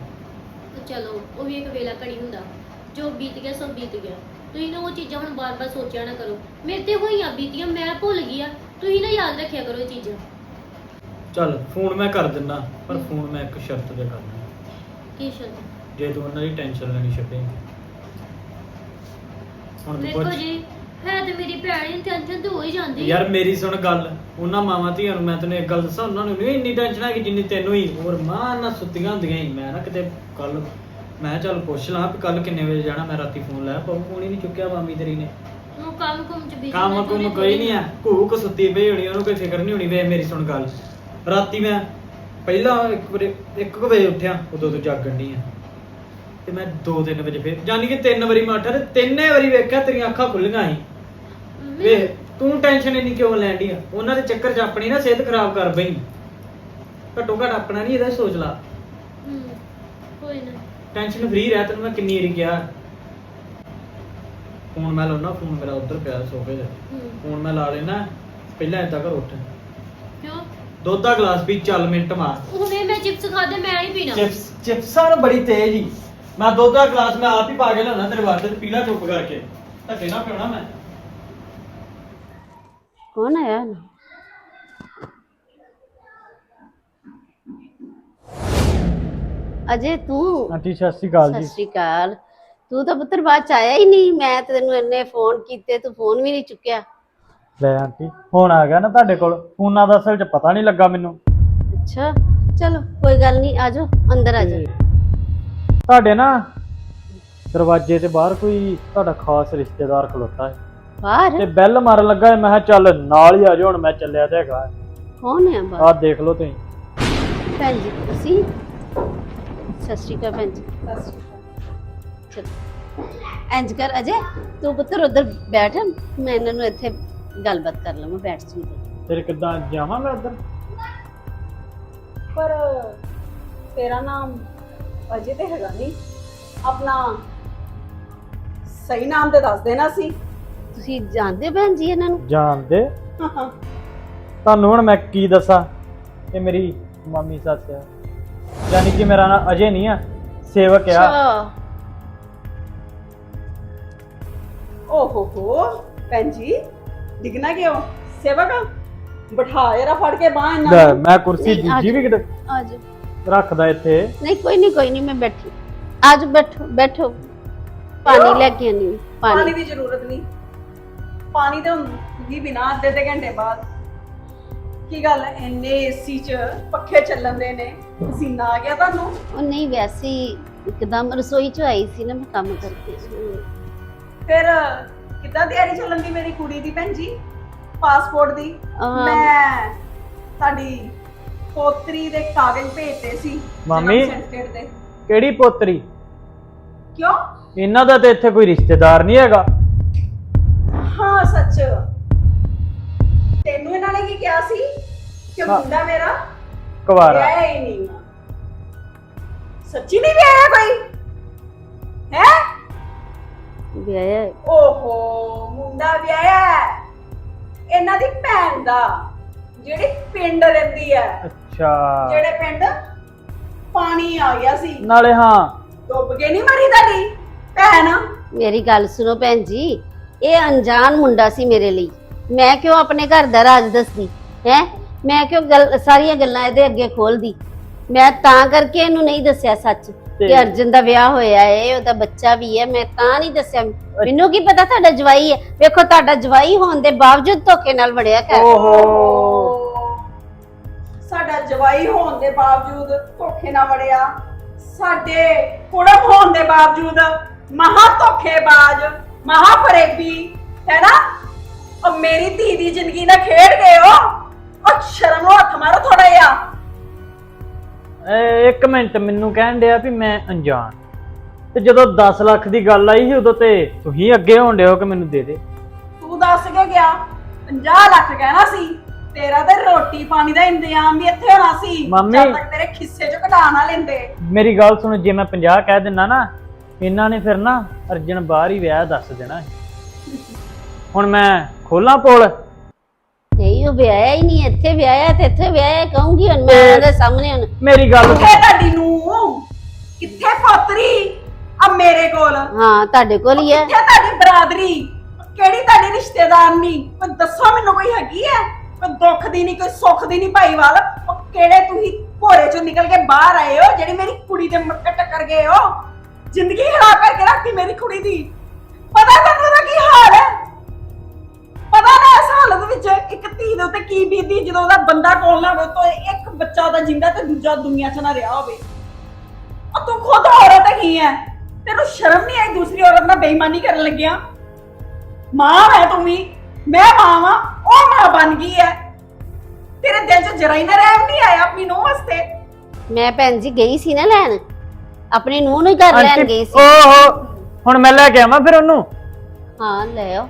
ਤੇ ਚਲੋ ਉਹ ਵੀ ਇੱਕ ਵੇਲਾ ਘੜੀ ਹੁੰਦਾ। ਜੋ ਬੀਤ ਗਿਆ ਸੋ ਬੀਤ ਗਿਆ। ਤੁਸੀਂ ਨਾ ਉਹ ਚੀਜ਼ਾਂ ਹੁਣ ਬਾਰ-ਬਾਰ ਸੋਚਿਆ ਨਾ ਕਰੋ। ਮੇਰੇ ਤੇ ਹੋਈਆਂ ਬੀਤੀਆਂ ਮੈਂ ਭੁੱਲ ਗਈ ਆ। ਤੁਸੀਂ ਨਾ ਯਾਦ ਰੱਖਿਆ ਕਰੋ ਇਹ ਚੀਜ਼ਾਂ। ਚੱਲ ਫੋਨ ਮੈਂ ਕਰ ਦਿੰਦਾ ਪਰ ਫੋਨ ਮੈਂ ਇੱਕ ਸ਼ਰਤ ਤੇ ਕਰਨਾ। ਕੀ ਸ਼ਬਦ ਜੇ ਤੂੰ ਉਹਨਾਂ ਦੀ ਟੈਨਸ਼ਨ ਲੈਣੀ ਛੱਡੇਂਗੀ ਹੁਣ ਤੂੰ ਪੁੱਛ। ਜੀ ਹੈ ਤੇ ਮੇਰੀ ਭੈਣ ਦੀ ਟੈਨਸ਼ਨ ਤੇ ਹੋ ਹੀ ਜਾਂਦੀ। ਯਾਰ ਮੇਰੀ ਸੁਣ ਗੱਲ। ਉਹਨਾਂ ਮਾਵਾਂ ਧੀਆਂ ਨੂੰ ਮੈਂ ਤੈਨੂੰ ਇੱਕ ਗੱਲ ਦੱਸਾਂ ਉਹਨਾਂ ਨੂੰ ਨਹੀਂ ਇੰਨੀ ਟੈਨਸ਼ਨ ਹੈ ਕਿ ਜਿੰਨੀ ਤੈਨੂੰ ਹੀ। ਹੋਰ ਮਾਂ ਨਾ ਸੁੱਤੀਆਂ ਹੁੰਦੀਆਂ ਹੀ। ਮੈਂ ਨਾ ਕਿਤੇ ਕੱਲ ਮੈਂ ਚੱਲ ਪੁੱਛ ਲਾਂ ਵੀ ਕੱਲ ਕਿੰਨੇ ਵਜੇ ਜਾਣਾ ਮੈਂ ਰਾਤੀ ਫੋਨ ਲਾਇਆ ਪਰ ਫੋਨ ਹੀ ਨਹੀਂ ਚੁੱਕਿਆ ਮਾਮੀ ਤੇਰੀ ਨੇ। ਉਹ ਕੰਮ ਕੁਮ ਚ ਬਿਜ਼ੀ ਕੰਮ ਕੁਮ ਕੋਈ ਨਹੀਂ ਆ ਘੂਕ ਸੁੱਤੀ ਪਈ ਹੋਣੀ ਉਹਨੂੰ ਕੋਈ ਫਿਕਰ ਨਹੀਂ ਹੋਣੀ ਵੇ ਮੇਰੀ ਸੁਣ ਗੱਲ। ਰਾਤੀ ਮੈਂ ਪਹਿਲਾਂ ਇੱਕ ਵਾਰੀ ਇੱਕ ਕੁ ਵਜੇ ਉੱਠਿਆ ਉਦੋਂ ਤੋਂ ਜਾਗਣ ਨਹੀਂ ਆ। ਤੇ ਮੈਂ 2-3 ਵਜੇ ਫਿਰ ਯਾਨੀ ਕਿ ਤਿੰਨ ਵਾਰੀ ਮੈਂ ਉੱਠਿਆ ਤੇ ਤਿੰਨੇ ਵਾਰੀ ਵੇਖਿਆ ਤੇਰੀਆਂ ਅੱਖਾਂ ਖੁੱਲੀਆਂ ਸੀ। ਵੇ ਤੂੰ ਟੈਨਸ਼ਨ ਇੰਨੀ ਕਿਉਂ ਲੈਣ ਡਈ ਆ? ਉਹਨਾਂ ਦੇ ਚੱਕਰ 'ਚ ਆਪਣੀ ਨਾ ਸਿਹਤ ਖਰਾਬ ਕਰ ਬਈ। ਘੱਟੋ ਘੱਟ ਆਪਣਾ ਨਹੀਂ ਇਹਦਾ ਸੋਚ ਲਾ। ਕੋਈ ਨਾ। ਟੈਨਸ਼ਨ ਫ੍ਰੀ ਰਹਿ ਤੈਨੂੰ ਮੈਂ ਕਿੰਨੀ ਵਾਰੀ ਕਿਹਾ। ਫੋਨ ਮੈਂ ਲਾਉਣਾ ਫੋਨ ਮੇਰਾ ਉੱਧਰ ਪਿਆ ਸੋਫੇ 'ਤੇ। ਹੂੰ। ਫੋਨ ਮੈਂ ਲਾ ਲੈਣਾ ਪਹਿਲਾਂ ਏਦਾਂ ਕਰ ਉੱਠ। ਕਿਉਂ? ਦੁੱਧ ਦਾ ਗਲਾਸ ਪੀ ਚੱਲ ਮਿੰਟ ਮਾਰ। ਹੁਣੇ ਮੈਂ ਚਿਪਸ ਖਾਦੇ ਮੈਂ ਹੀ ਪੀਣਾ। ਚਿਪਸ ਚਿਪਸਾਂ ਨੂੰ ਬੜੀ ਤੇਜ਼ ਹੀ। ਮੈਂ ਦੁੱਧ ਦਾ ਗਲਾਸ ਮੈਂ ਆਪ ਹੀ ਪਾ ਕੇ ਲਿਆਉਣਾ ਤੇਰੇ ਵਾਸਤੇ ਤੇ ਪੀਲਾ ਚੁੱਪ ਕਰਕੇ। ਧੱਕੇ ਨਾ ਪਿਉਣਾ ਮੈਂ। ਕੌਣ ਆਇਆ ਅਜੇ ਤੂੰ? ਆਂਟੀ ਸਤਿ ਸ਼੍ਰੀ ਅਕਾਲ ਸਤਿ ਸ਼੍ਰੀ ਅਕਾਲ। ਤੂੰ ਤਾਂ ਪੁੱਤਰ ਬਾਅਦ ਚ ਆਇਆ ਹੀ ਨਹੀਂ। ਮੈਂ ਤੇ ਤੈਨੂੰ ਇੰਨੇ ਫੋਨ ਕੀਤੇ ਤੂੰ ਫੋਨ ਵੀ ਨਹੀਂ ਚੁੱਕਿਆ। ਲੈ ਆਂਟੀ ਹੁਣ ਆ ਗਿਆ ਨਾ ਤੁਹਾਡੇ ਕੋਲ। ਫੋਨਾਂ ਦਾ ਅਸਲ 'ਚ ਪਤਾ ਨਹੀਂ ਲੱਗਾ ਮੈਨੂੰ। ਅੱਛਾ ਚਲੋ ਕੋਈ ਗੱਲ ਨਹੀਂ ਆਜੋ ਅੰਦਰ ਆ ਜਾ ਤੁਹਾਡੇ ਨਾ ਦਰਵਾਜ਼ੇ ਤੇ ਬਾਹਰ ਕੋਈ ਤੁਹਾਡਾ ਖਾਸ ਰਿਸ਼ਤੇਦਾਰ ਖਲੋਤਾ ਹੈ। ਤੇ ਬਾਹਰ ਬੈਲ ਮਾਰਨ ਲੱਗਾ। ਮੈਂ ਕਿਹਾ ਚੱਲ ਨਾਲ ਹੀ ਆ ਜਾਓ ਹੁਣ ਮੈਂ ਚੱਲਿਆ ਤੇ ਹੈਗਾ। ਕੌਣ ਹੈ ਬਾਹਰ? ਆਹ ਦੇਖ ਲਓ ਤੁਸੀਂ। ਭੈਣ ਜੀ ਤੁਸੀਂ? ਸਤਿ ਸ਼੍ਰੀ ਅਕਾਲ ਭੈਣ ਜੀ। ਚਲ। ਇੰਜ ਕਰ ਅਜੇ ਤੂੰ ਪੁੱਤਰ ਉਧਰ ਬੈਠ ਮੈਂ ਇਹਨਾਂ ਨੂੰ ਇੱਥੇ ਗੱਲਬਾਤ ਕਰ ਲਵਾਂ ਬੈਠ ਜੀ ਫਿਰ ਕਿੱਦਾਂ ਜਾਵਾਂ ਮੈਂ ਉੱਧਰ? ਪਰ ਤੇਰਾ ਨਾਮ ਅਜੇ ਤੇ ਹੈਗਾ ਨਹੀਂ। ਆਪਣਾ ਸਹੀ ਨਾਮ ਤੇ ਦੱਸ ਦੇਣਾ ਸੀ। ਤੁਸੀਂ ਜਾਣਦੇ ਹੋ ਭੈਣ ਜੀ ਇਹਨਾਂ ਨੂੰ? ਜਾਣਦੇ? ਤੁਹਾਨੂੰ ਹੁਣ ਮੈਂ ਕੀ ਦੱਸਾਂ? ਇਹ ਮੇਰੀ ਮਾਮੀ ਸੱਸ ਆ। ਯਾਨੀ ਕਿ ਮੇਰਾ ਨਾਂ ਅਜੇ ਨਹੀਂ ਆ ਸੇਵਕ ਆ। ਅੱਛਾ। ਓਹੋ ਹੋ ਭੈਣ ਜੀ ਡਿਗਣਾ ਕਿਉਂ? ਸੇਵਕ ਬਿਠਾ ਜਰਾ ਫੜ ਕੇ ਬਾਹ ਲੈ, ਇਹਨਾਂ ਨੂੰ। ਮੈਂ ਕੁਰਸੀ ਨਹੀਂ, ਦੂਜੀ ਵੀ ਕਿਤੇ ਆਜੋ। ਰੱਖਦਾ ਇੱਥੇ। ਨਹੀਂ ਕੋਈ ਨਹੀਂ ਕੋਈ ਨਹੀਂ ਮੈਂ ਬੈਠੀ। ਆਜੋ ਬੈਠੋ ਬੈਠੋ। ਪਾਣੀ ਲੈ ਕੇ ਆਨੀ ਪਾਣੀ। ਪਾਣੀ ਦੀ ਜ਼ਰੂਰਤ ਨਹੀਂ। ਪਾਣੀ ਤੇ ਹੁੰਦੀ ਬਿਨਾ ਅੱਧੇ ਤੇ ਘੰਟੇ ਬਾਅਦ। ਕੀ ਗੱਲ ਇੰਨੇ ਏਸੀ ਚ ਪੱਖੇ ਚੱਲਣ ਦੇ ਨੇ। ਪਸੀਨਾ ਆ ਗਿਆ ਤੁਹਾਨੂੰ? ਉਹ ਨਹੀਂ ਵੈਸੇ ਹੀ ਇੱਕਦਮ ਰਸੋਈ ਚ ਆਈ ਸੀ ਨਾ ਮੈਂ ਕੰਮ ਕਰਕੇ। ਫਿਰ ਕਿੱਦਾਂ ਤਿਆਰੀ ਚੱਲਣ ਦੀ ਮੇਰੀ ਕੁੜੀ ਦੀ ਭੈਣ ਜੀ? ਪਾਸਪੋਰਟ ਦੀ। ਅਮ, ਮੈਂ ਤੁਹਾਡੀ ਪੋਤਰੀ ਦੇ ਕਾਗਜ਼ ਭੇਜਦੇ ਸੀ ਮਾਮੀ? ਦੇ। ਕਿਹੜੀ ਪੋਤਰੀ? ਕਿਉਂ? ਇਹਨਾਂ ਦਾ ਤੇ ਇੱਥੇ ਕੋਈ ਰਿਸ਼ਤੇਦਾਰ ਨਹੀਂ ਹੈਗਾ। ਹਾਂ ਸੱਚ। ਤੈਨੂੰ ਇਹਨਾਂ ਨੇ ਕੀ ਕਿਹਾ ਸੀ? ਕਿ ਹਾਂ। ਮੁੰਡਾ ਮੇਰਾ ਕੁਵਾਰਾ। ਵਿਆਹਿਆ ਹੀ ਨਹੀਂ। ਸੱਚੀ ਨਹੀਂ ਵਿਆਹਿਆ ਕੋਈ? ਹੈ? ਵਿਆਹਿਆ ਹੈ। ਓਹੋ ਮੁੰਡਾ ਵਿਆਹਿਆ ਹੈ। ਇਹਨਾਂ ਦੀ ਭੈਣ ਦਾ ਜਿਹੜੀ ਪਿੰਡ ਰਹਿੰਦੀ ਹੈ। ਅੱਛਾ। ਜਿਹੜੇ ਪਿੰਡ ਪਾਣੀ ਆ ਗਿਆ ਸੀ। ਨਾਲੇ ਹਾਂ। ਡੁੱਬ ਕੇ ਨਹੀਂ ਮਰੀ ਤੁਹਾਡੀ? ਭੈਣ। ਮੇਰੀ ਗੱਲ ਸੁਣੋ ਭੈਣ ਜੀ ਇਹ ਅਣਜਾਣ ਮੁੰਡਾ ਸੀ ਮੇਰੇ ਲਈ। ਮੈਂ ਕਿਉਂ ਆਪਣੇ ਘਰ ਦਾ ਰਾਜ ਦੱਸਦੀ? ਹੈ? ਮੈਂ ਕਿਉਂ ਗੱਲ ਸਾਰੀਆਂ ਗੱਲਾਂ ਇਹਦੇ ਅੱਗੇ ਖੋਲਦੀ? ਮੈਂ ਤਾਂ ਕਰਕੇ ਇਹਨੂੰ ਨਹੀਂ ਦੱਸਿਆ ਸੱਚ ਕਿ ਅਰਜਨ ਦਾ ਵਿਆਹ ਹੋਇਆ ਹੈ ਉਹਦਾ ਬੱਚਾ ਵੀ ਹੈ ਮੈਂ ਤਾਂ ਨਹੀਂ ਦੱਸਿਆ। ਮੈਨੂੰ ਕੀ ਪਤਾ ਤੁਹਾਡਾ ਜਵਾਈ ਹੈ ਵੇਖੋ ਤੁਹਾਡਾ ਜਵਾਈ ਹੋਣ ਦੇ ਬਾਵਜੂਦ ਧੋਖੇ ਨਾਲ ਵੜਿਆ ਘਰ। ਓਹੋ। ਸਾਡਾ ਜਵਾਈ ਹੋਣ ਦੇ ਬਾਵਜੂਦ ਧੋਖੇ ਨਾ ਵੜਿਆ। ਸਾਡੇ ਕੁੜਮ ਹੋਣ ਦੇ ਬਾਵਜੂਦ ਮਹਾ ਧੋਖੇਬਾਜ਼ ਮਹਾ ਫਰੇਬੀ ਹੈ ਨਾ? ਉਹ ਮੇਰੀ ਧੀ ਦੀ ਜ਼ਿੰਦਗੀ ਨਾਲ ਖੇਡ ਗਏ ਹੋ। ਉਹ ਸ਼ਰਮ ਨੂੰ ਹੱਥ ਮਾਰੋ ਥੋੜਾ ਜਿਹਾ। ਇਹ ਇੱਕ ਮਿੰਟ ਮੈਨੂੰ ਕਹਿਣ ਡਿਆ ਵੀ ਮੈਂ ਅਣਜਾਣ। ਤੇ ਜਦੋਂ 10 ਲੱਖ ਦੀ ਗੱਲ ਆਈ ਸੀ ਉਦੋਂ ਤੇ ਤੁਸੀਂ ਅੱਗੇ ਹੋਣ ਡਿਓ ਕਿ ਮੈਨੂੰ ਦੇ ਦੇ। ਤੂੰ ਦੱਸ ਕੇ ਗਿਆ? 50 ਲੱਖ ਕਹਿਣਾ ਸੀ ਤੇਰਾ ਤੇ ਰੋਟੀ ਪਾਣੀ ਦਾ ਇੰਤਜ਼ਾਮ ਵੀ ਇੱਥੇ ਹੋਣਾ ਸੀ। ਮੰਮੀ। ਜਦ ਤੱਕ ਤੇਰੇ ਖਿੱਸੇ ਚੋਂ ਕਢਾ ਨਾ ਲੈਂਦੇ। ਮੇਰੀ ਗੱਲ ਸੁਣ ਜੇ ਮੈਂ 50 ਕਹਿ ਦਿੰਨਾ ਨਾ ਇਹਨਾਂ ਨੇ ਫਿਰ ਨਾ ਅਰਜਨ ਬਾਹਰ ਹੀ ਵਿਆਹ ਦੱਸ ਦੇਣਾ ਸੀ। ਹੁਣ ਮੈਂ ਖੋਲਾਂ ਪੋਲ। ਨਹੀਂ ਉਹ ਵਿਆਹਿਆ ਹੀ ਨਹੀਂ ਇੱਥੇ ਵਿਆਹਿਆ ਤੇ ਇੱਥੇ ਵਿਆਹਿਆ ਕਹੂੰਗੀ ਹੁਣ ਮੈਂ ਉਹਦੇ ਸਾਹਮਣੇ ਹੁਣ। ਮੇਰੀ ਗੱਲ ਕਿੱਥੇ ਤੁਹਾਡੀ ਨੂੰ ਕਿੱਥੇ ਪੋਤਰੀ? ਆ ਮੇਰੇ ਕੋਲ। ਹਾਂ ਤੁਹਾਡੇ ਕੋਲ ਹੀ ਹੈ ਕਿੱਥੇ ਤੁਹਾਡੀ ਬਰਾਦਰੀ? ਕਿਹੜੀ ਤੁਹਾਡੀ ਰਿਸ਼ਤੇਦਾਰ ਨਹੀਂ ਕੋਈ ਦੱਸੋ ਮੈਨੂੰ ਕੋਈ ਹੈਗੀ ਹੈ ਕੋਈ ਦੁੱਖ ਦੀ ਨਹੀਂ ਕੋਈ ਸੁੱਖ ਦੀ ਨਹੀਂ ਭਾਈਵਾਲ? ਉਹ ਕਿਹੜੇ ਤੁਸੀਂ ਘੋੜੇ ਚੋਂ ਨਿਕਲ ਕੇ ਬਾਹਰ ਆਏ ਹੋ ਜਿਹੜੀ ਮੇਰੀ ਕੁੜੀ ਦੇ ਮੱਥੇ ਟੱਕਰ ਗਏ ਹੋ? ਜ਼ਿੰਦਗੀ ਖਰਾਬ ਕਰਕੇ ਰੱਖਤੀ ਮੇਰੀ ਕੁੜੀ ਦੀ। ਪਤਾ ਤੁਹਾਨੂੰ ਉਹਦਾ ਕੀ ਹਾਲ ਹੈ ਹਾਲਤ ਵਿੱਚ ਇੱਕ ਧੀ ਦੇ ਉੱਤੇ ਕੀ ਬੀਤੀ ਜਦੋਂ ਉਹਦਾ ਬੰਦਾ ਕੋਲ ਨਾ ਹੋਵੇ ਤਾਂ ਇੱਕ ਬੱਚਾ ਉਹਦਾ ਜਿੰਦਾ ਤੇ ਦੂਜਾ ਦੁਨੀਆ 'ਚ ਨਾ ਰਿਹਾ ਹੋਵੇ। ਆ ਤੂੰ ਖੁਦ ਔਰਤ ਹੈਗੀ ਹੈ ਤੈਨੂੰ ਸ਼ਰਮ ਨਹੀਂ ਆਈ ਦੂਸਰੀ ਔਰਤ ਨਾਲ ਬੇਈਮਾਨੀ ਕਰਨ ਲੱਗਿਆ? ਮਾਂ ਹੈ ਤੂੰ ਵੀ। ਮੈਂ ਮਾਂ ਵਾਂ ਉਹ ਮਾਂ ਬਣ ਗਈ ਹੈ ਤੇਰੇ ਦਿਲ 'ਚ ਜਰਾ ਹੀ ਨਾ ਰਹਿਮ ਨਹੀਂ ਆਇਆ ਆਪਣੀ ਨੂੰਹ ਵਾਸਤੇ? ਮੈਂ ਭੈਣ ਜੀ ਗਈ ਸੀ ਨਾ ਲੈਣ। ਆਪਣੀ ਨੂੰਹ ਨੂੰ ਹੀ ਘਰ ਲੈਣ ਗਈ ਸੀ। ਓਹੋ ਹੁਣ ਮੈਂ ਲੈ ਕੇ ਆਵਾਂ ਫਿਰ ਉਹਨੂੰ? ਹਾਂ ਲੈ ਆਓ।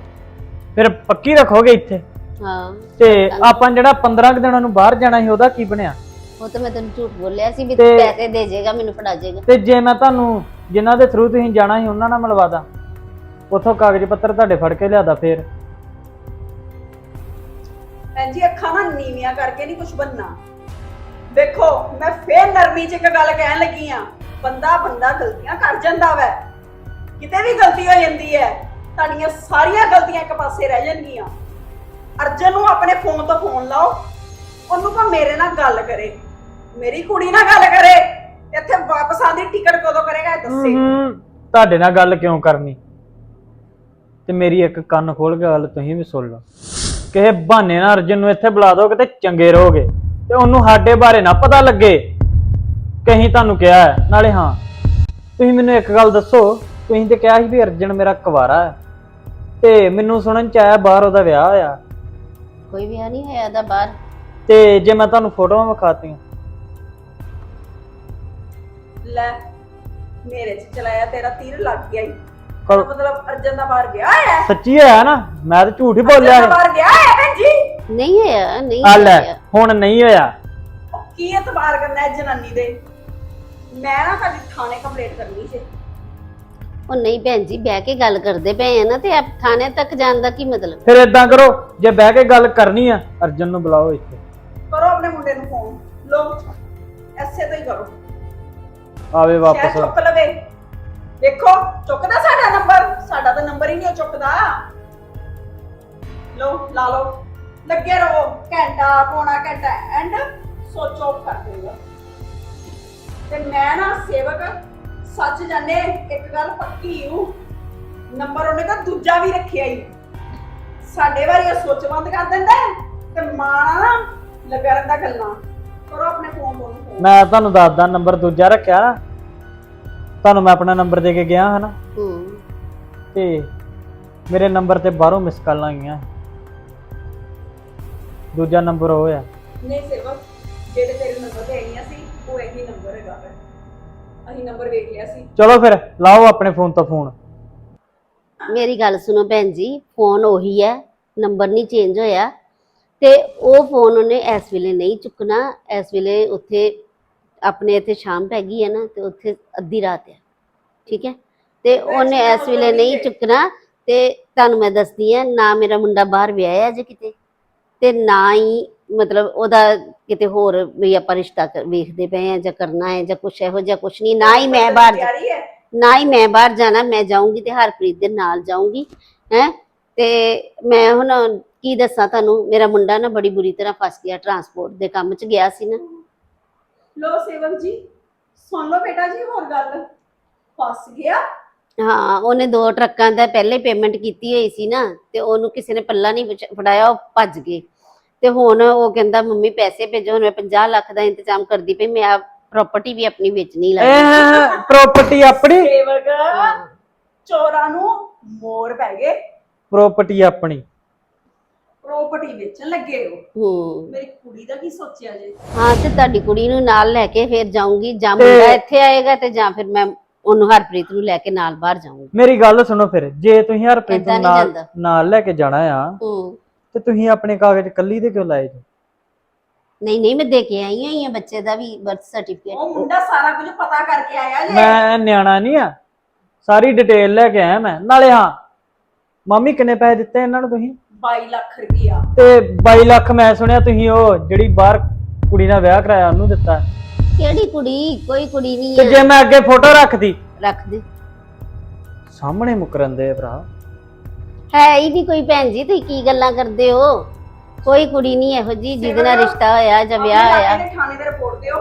ਫਿਰ ਪੱਕੀ ਰੱਖੋਗੇ ਇੱਥੇ? ਹਾਂ। ਤੇ ਆਪਾਂ ਜਿਹੜਾ 15 ਕੁ ਦਿਨਾਂ ਨੂੰ ਬਾਹਰ ਜਾਣਾ ਸੀ ਉਹਦਾ ਕੀ ਬਣਿਆ? ਉਹ ਤਾਂ ਮੈਂ ਤੈਨੂੰ ਝੂਠ ਬੋਲਿਆ ਸੀ ਵੀ ਤੇ- ਪੈਸੇ ਦੇ ਜਾਏਗਾ ਮੈਨੂੰ ਫੜਾ ਜਾਏਗਾ ਤੇ ਜੇ ਮੈਂ ਤੁਹਾਨੂੰ ਜਿਨ੍ਹਾਂ ਦੇ ਥਰੂ ਤੁਸੀਂ ਜਾਣਾ ਸੀ ਉਹਨਾਂ ਨਾਲ ਮਿਲਵਾ ਦਾਂ। ਉਥੋਂ ਕਾਗਜ਼ ਪੱਤਰ ਤੁਹਾਡੇ ਫੜ ਕੇ ਲਿਆਦਾ ਫੇਰ। ਭੈਣ ਜੀ ਅੱਖਾਂ ਨਾ ਨੀਵੀਆਂ ਕਰਕੇ ਨਹੀਂ ਕੁਝ ਬੰਨਾ ਦੇਖੋ ਮੈਂ ਫੇਰ ਨਰਮੀ 'ਚ ਇੱਕ ਗੱਲ ਕਹਿਣ ਲੱਗੀ ਆ। ਬੰਦਾ ਬੰਦਾ ਗਲਤੀਆਂ ਕਰ ਜਾਂਦਾ ਵੈ। ਕਿਤੇ ਵੀ ਗਲਤੀ ਹੋ ਜਾਂਦੀ ਹੈ ਤੁਹਾਡੀਆਂ ਸਾਰੀਆਂ ਗਲਤੀਆਂ ਇੱਕ ਪਾਸੇ ਰਹਿ ਜਾਣਗੀਆਂ ਅਰਜਨ ਨੂੰ ਆਪਣੇ ਫੋਨ ਤੋਂ ਫੋਨ ਲਾਓ। ਉਹਨੂੰ ਕੋ ਮੇਰੇ ਨਾਲ ਗੱਲ ਕਰੇ। ਮੇਰੀ ਕੁੜੀ ਨਾਲ ਗੱਲ ਕਰੇ। ਇੱਥੇ ਵਾਪਸ ਆਂਦੀ ਟਿਕਟ ਕਦੋਂ ਕਰੇਗਾ ਇਹ ਦੱਸੇ। ਹੂੰ ਤੁਹਾਡੇ ਨਾਲ ਗੱਲ ਕਿਉਂ ਕਰਨੀ? ਤੇ ਮੇਰੀ ਇੱਕ ਕੰਨ ਖੋਲ ਕੇ ਗੱਲ ਤੁਸੀਂ ਵੀ ਸੁਣ ਲਓ। ਕਿਸੇ ਬਹਾਨੇ ਨਾਲ ਅਰਜਨ ਨੂੰ ਇੱਥੇ ਬੁਲਾ ਦਿਓ, ਕਿਤੇ ਚੰਗੇ ਰਹੋਗੇ। ਤੇ ਉਹਨੂੰ ਸਾਡੇ ਬਾਰੇ ਨਾ ਪਤਾ ਲੱਗੇ। ਕਹੀਂ ਤੁਹਾਨੂੰ ਕਿਹਾ ਹੈ, ਨਾਲੇ ਹਾਂ। ਤੁਸੀਂ ਮੈਨੂੰ ਇੱਕ ਗੱਲ ਦੱਸੋ, ਤੁਸੀਂ ਤੇ ਕਿਹਾ ਸੀ ਵੀ ਅਰਜਨ ਮੇਰਾ ਕੁਵਾਰਾ ਹੈ। ਤੇ ਮੈਨੂੰ ਸੁਣਨ ਚ ਆਇਆ ਬਾਹਰ ਉਹਦਾ ਵਿਆਹ ਹੋਇਆ। ਕੋਈ ਵਿਆਹ ਨਹੀਂ ਹੋਇਆ ਦਾ ਬਾਹਰ? ਤੇ ਜੇ ਮੈਂ ਤੁਹਾਨੂੰ ਫੋਟੋਆਂ ਵਿਖਾਤੀਆਂ। ਲੈ ਮੇਰੇ 'ਚ ਚਲਾਇਆ ਤੇਰਾ ਤੀਰ ਲੱਗ ਗਿਆ ਹੀ ਕਰੋ। ਮਤਲਬ ਅਰਜਨ ਦਾ ਬਾਹਰ ਵਿਆਹ ਹੈ ਸੱਚੀ ਹੋਇਆ ਨਾ? ਮੈਂ ਤਾਂ ਝੂਠ ਹੀ ਬੋਲਿਆ ਅਰਜਨ ਦਾ ਹੈ ਬਾਹਰ ਵਿਆਹ ਹੈ ਭੈਣ ਜੀ? ਨਹੀਂ ਹੋਇਆ ਨਹੀਂ ਆ ਲੈ ਹੋਇਆ। ਹੁਣ ਨਹੀਂ ਹੋਇਆ। ਉਹ ਕੀ ਇਤਬਾਰ ਕਰਨਾ ਹੈ ਜਨਾਨੀ ਦੇ? ਮੈਂ ਨਾ ਤੁਹਾਡੀ ਥਾਣੇ ਕੰਪਲੇਂਟ ਕਰਨੀ ਸੀ। ਉਹ ਨਹੀਂ ਭੈਣ ਜੀ ਬਹਿ ਕੇ ਗੱਲ ਕਰਦੇ ਪਏ ਆ ਨਾ ਤੇ ਆਪ ਥਾਣੇ ਤੱਕ ਜਾਣ ਦਾ ਕੀ ਮਤਲਬ? ਫਿਰ ਇਦਾਂ ਕਰੋ ਜੇ ਬਹਿ ਕੇ ਗੱਲ ਕਰਨੀ ਆ ਅਰਜਨ ਨੂੰ ਬੁਲਾਓ ਇੱਥੇ। ਕਰੋ ਆਪਣੇ ਮੁੰਡੇ ਨੂੰ ਫੋਨ ਲੋ ਐਸੇ ਤੋਂ ਹੀ ਕਰੋ। ਆਵੇ ਸ਼ਾਇਦ ਵਾਪਸ ਚੁੱਕ ਲਵੇ। ਦੇਖੋ ਚੁੱਕਦਾ ਸਾਡਾ ਨੰਬਰ ਸਾਡਾ ਤਾਂ ਨੰਬਰ ਹੀ ਨਹੀਂ ਉਹ ਚੁੱਕਦਾ। ਲੋ ਲਾ ਲਓ। ਲੱਗੇ ਰਹੋ ਘੰਟਾ ਪੌਣਾ ਘੰਟਾ ਐਂਡ ਸੋਚ ਆਫ ਕਰ ਦੇਗਾ ਤੇ ਮੈਂ ਨਾ ਸੇਵਕ ਸੱਚ ਜਾਣੇ ਇੱਕ ਗੱਲ ਪੱਕੀ ਹੂੰ ਨੰਬਰ ਉਹਨੇ ਤਾਂ ਦੂਜਾ ਵੀ ਰੱਖਿਆ ਹੀ ਸਾਡੇ ਵਾਰੀ ਇਹ ਸੋਚ ਬੰਦ ਕਰ ਦਿੰਦਾ ਹੈ, ਤੇ ਮਾਣਾ ਨਾ ਲੱਗਾ ਰਹਿੰਦਾ ਗੱਲਾਂ। ਕਰੋ ਆਪਣੇ ਫੋਨ ਤੋਂ ਫੋਨ ਮੈਂ ਤੁਹਾਨੂੰ ਦੱਸਦਾ ਨੰਬਰ ਦੂਜਾ ਰੱਖਿਆ। ਨਾ ਤੁਹਾਨੂੰ ਮੈਂ ਆਪਣਾ ਨੰਬਰ ਦੇ ਕੇ ਗਿਆ ਹਨਾ? ਹੂੰ। ਤੇ ਮੇਰੇ ਨੰਬਰ ਤੇ ਬਾਹਰੋਂ ਮਿਸ ਕਾਲਾਂ ਆਈਆਂ ਦੂਜਾ ਨੰਬਰ ਉਹ ਆ। ਨਹੀਂ ਸਿਰਫ ਜਿਹੜੇ ਤੇਰੇ ਨੰਬਰ ਤੇ ਆਈਆਂ ਸੀ ਉਹ ਇਹੀ ਨੰਬਰ ਹੈਗਾ ਵਾ। ਅਸੀਂ ਨੰਬਰ ਵੇਖ ਲਿਆ ਸੀ। ਚਲੋ ਫਿਰ ਲਾਓ ਆਪਣੇ ਫੋਨ ਤੋਂ ਫੋਨ। ਮੇਰੀ ਗੱਲ ਸੁਣੋ ਭੈਣ ਜੀ ਫੋਨ ਉਹੀ ਹੈ ਨੰਬਰ ਨਹੀਂ ਚੇਂਜ ਹੋਇਆ। ਤੇ ਉਹ ਫੋਨ ਉਹਨੇ ਇਸ ਵੇਲੇ ਨਹੀਂ ਚੁੱਕਣਾ ਇਸ ਵੇਲੇ ਉੱਥੇ ਆਪਣੇ ਇੱਥੇ ਸ਼ਾਮ ਪੈ ਗਈ ਹੈ ਨਾ ਤੇ ਉੱਥੇ ਅੱਧੀ ਰਾਤ ਹੈ। ਠੀਕ ਹੈ? ਤੇ ਉਹਨੇ ਇਸ ਵੇਲੇ ਨਹੀਂ ਚੁੱਕਣਾ ਤੇ ਤੁਹਾਨੂੰ ਮੈਂ ਦੱਸਦੀ ਆ ਨਾ ਮੇਰਾ ਮੁੰਡਾ ਬਾਹਰ ਵਿਆਹਿਆ ਜੇ ਕਿਤੇ ਤੇ ਨਾ ਹੀ ਮਤਲਬ ਉਹਦਾ ਕਿਤੇ ਹੋਰ ਵੀ ਆਪਾਂ ਰਿਸ਼ਤਾ ਕਰ- ਵੇਖਦੇ ਪਏ ਆ ਜਾਂ ਕਰਨਾ ਹੈ ਜਾਂ ਕੁਛ ਇਹੋ ਜਿਹਾ ਕੁਛ ਨਹੀਂ ਨਾ ਹੀ ਮੈਂ ਬਾਹਰ ਜਾ- ਤਿਆਰੀ ਹੈ? ਨਾ ਹੀ ਮੈਂ ਬਾਹਰ ਜਾਣਾ ਮੈਂ ਜਾਊਂਗੀ ਤੇ ਹਰਪ੍ਰੀਤ ਦੇ ਨਾਲ ਜਾਊਂਗੀ ਹੈ? ਤੇ ਮੈਂ ਹੁਣ ਕੀ ਦੱਸਾਂ ਤੁਹਾਨੂੰ ਮੇਰਾ ਮੁੰਡਾ ਨਾ ਬੜੀ ਬੁਰੀ ਤਰ੍ਹਾਂ ਫਸ ਗਿਆ ਟਰਾਂਸਪੋਰਟ ਦੇ ਕੰਮ 'ਚ ਗਿਆ ਸੀ ਨਾ। ਲੋ ਸੇਵਕ ਜੀ ਸੁਣ ਲਓ ਬੇਟਾ ਜੀ ਹੋਰ ਗੱਲ। ਫਸ ਗਿਆ? ਹਾਂ ਉਹਨੇ ਦੋ ਟਰੱਕਾਂ ਦਾ ਪਹਿਲੇ ਪੇਮੈਂਟ ਕੀਤੀ ਹੋਈ ਸੀ ਨਾ ਤੇ ਉਹਨੂੰ ਕਿਸੇ ਨੇ ਪੱਲਾ ਨਹੀਂ ਫੜਾਇਆ ਉਹ ਭੱਜ ਗਏ। ਤੇ ਹੁਣ ਉਹ ਕਹਿੰਦਾ ਮੰਮੀ ਪੈਸੇ ਭੇਜੋ ਹੁਣ ਮੈਂ 50 ਲੱਖ ਦਾ ਇੰਤਜ਼ਾਮ ਕਰਦੀ ਪਈ ਮੈਂ ਪ੍ਰਾਪਰਟੀ ਵੀ ਆਪਣੀ ਵੇਚਣੀ ਲੱਗੀ ਇਹ ਪ੍ਰਾਪਰਟੀ ਆਪਣੀ? ਸੇਵਕ ਚੋਰਾਂ ਨੂੰ ਮੋਰ ਪੈ ਗਏ। ਪ੍ਰਾਪਰਟੀ ਆਪਣੀ। ਪ੍ਰਾਪਰਟੀ ਵੇਚਣ ਲੱਗੇ ਹੋ ਹੂੰ। ਮੇਰੀ ਕੁੜੀ ਦਾ ਕੀ ਸੋਚਿਆ ਜੇ? ਹਾਂ ਤੇ ਤੁਹਾਡੀ ਕੁੜੀ ਨੂੰ ਨਾਲ ਲੈ ਕੇ ਫਿਰ ਜਾਊਂਗੀ ਜਾਂ ਮੁੰਡਾ ਇੱਥੇ ਆਏਗਾ ਤੇ ਜਾਂ ਫਿਰ ਮੈਂ ਉਹਨੂੰ ਹਰਪ੍ਰੀਤ ਨੂੰ ਲੈ ਕੇ ਨਾਲ ਬਾਹਰ ਜਾਊਂਗੀ। ਮੇਰੀ ਗੱਲ ਸੁਣੋ ਫਿਰ ਜੇ ਤੁਸੀਂ ਹਰਪ੍ਰੀਤ ਏਦਾਂ ਨੂੰ ਨਹੀਂ ਨਾਲ ਜਾਂਦਾ। ਨਾਲ ਲੈ ਕੇ ਜਾਣਾ ਆ ਹੂੰ। ਤੇ ਤੁਸੀਂ ਆਪਣੇ ਕਾਗਜ਼ ਕੱਲੀ ਦੇ ਕਿਉਂ ਲਾਏ ਜੀ? ਨਹੀਂ ਨਹੀਂ ਮੈਂ ਦੇ ਕੇ ਆਈ ਹੋਈ ਹਾਂ ਬੱਚੇ ਦਾ ਵੀ ਬਰਥ ਸਰਟੀਫਿਕੇਟ ਉਹ ਮੁੰਡਾ ਸਾਰਾ ਕੁਝ ਪਤਾ ਕਰਕੇ ਆਇਆ ਜੇ। ਮੈਂ ਨਿਆਣਾ ਨਹੀਂ ਆ। ਸਾਰੀ ਡਿਟੇਲ ਲੈ ਕੇ ਆਇਆ ਮੈਂ। ਨਾਲੇ ਹਾਂ ਮੰਮੀ ਕਿੰਨੇ ਪੈਸੇ ਦਿੱਤੇ ਇਹਨਾਂ ਨੂੰ ਤੁਸੀਂ? 22 ਲੱਖ ਰੁਪਇਆ ਤੇ 22 ਲੱਖ ਮੈਂ ਸੁਣਿਆ ਤੁਸੀਂ ਉਹ ਜਿਹੜੀ ਬਾਹਰ ਕੁੜੀ ਨਾਲ ਵਿਆਹ ਕਰਾਇਆ ਉਹਨੂੰ ਦਿੱਤਾ। ਕਿਹੜੀ ਕੁੜੀ? ਕੋਈ ਕੁੜੀ ਨਹੀਂ ਤੇ ਹੈ ਜੇ ਮੈਂ ਅੱਗੇ ਫੋਟੋ ਰੱਖਦੀ। ਰੱਖ ਦੇ। ਸਾਹਮਣੇ ਮੁਕਰਨ ਦੇ ਭਰਾ। ਹੈ ਹੀ ਨਹੀਂ ਕੋਈ ਭੈਣ ਜੀ ਤੁਸੀਂ ਕੀ ਗੱਲਾਂ ਕਰਦੇ ਹੋ? ਕੋਈ ਕੁੜੀ ਨਹੀਂ ਇਹੋ ਜੀ ਜਿਹਦੇ ਨਾਲ ਰਿਸ਼ਤਾ ਹੋਇਆ ਜਾਂ ਵਿਆਹ ਹੋਇਆ। ਇਲਾਕੇ ਦੇ ਥਾਣੇ ਦੇ ਰਿਪੋਰਟ ਦਿਓ।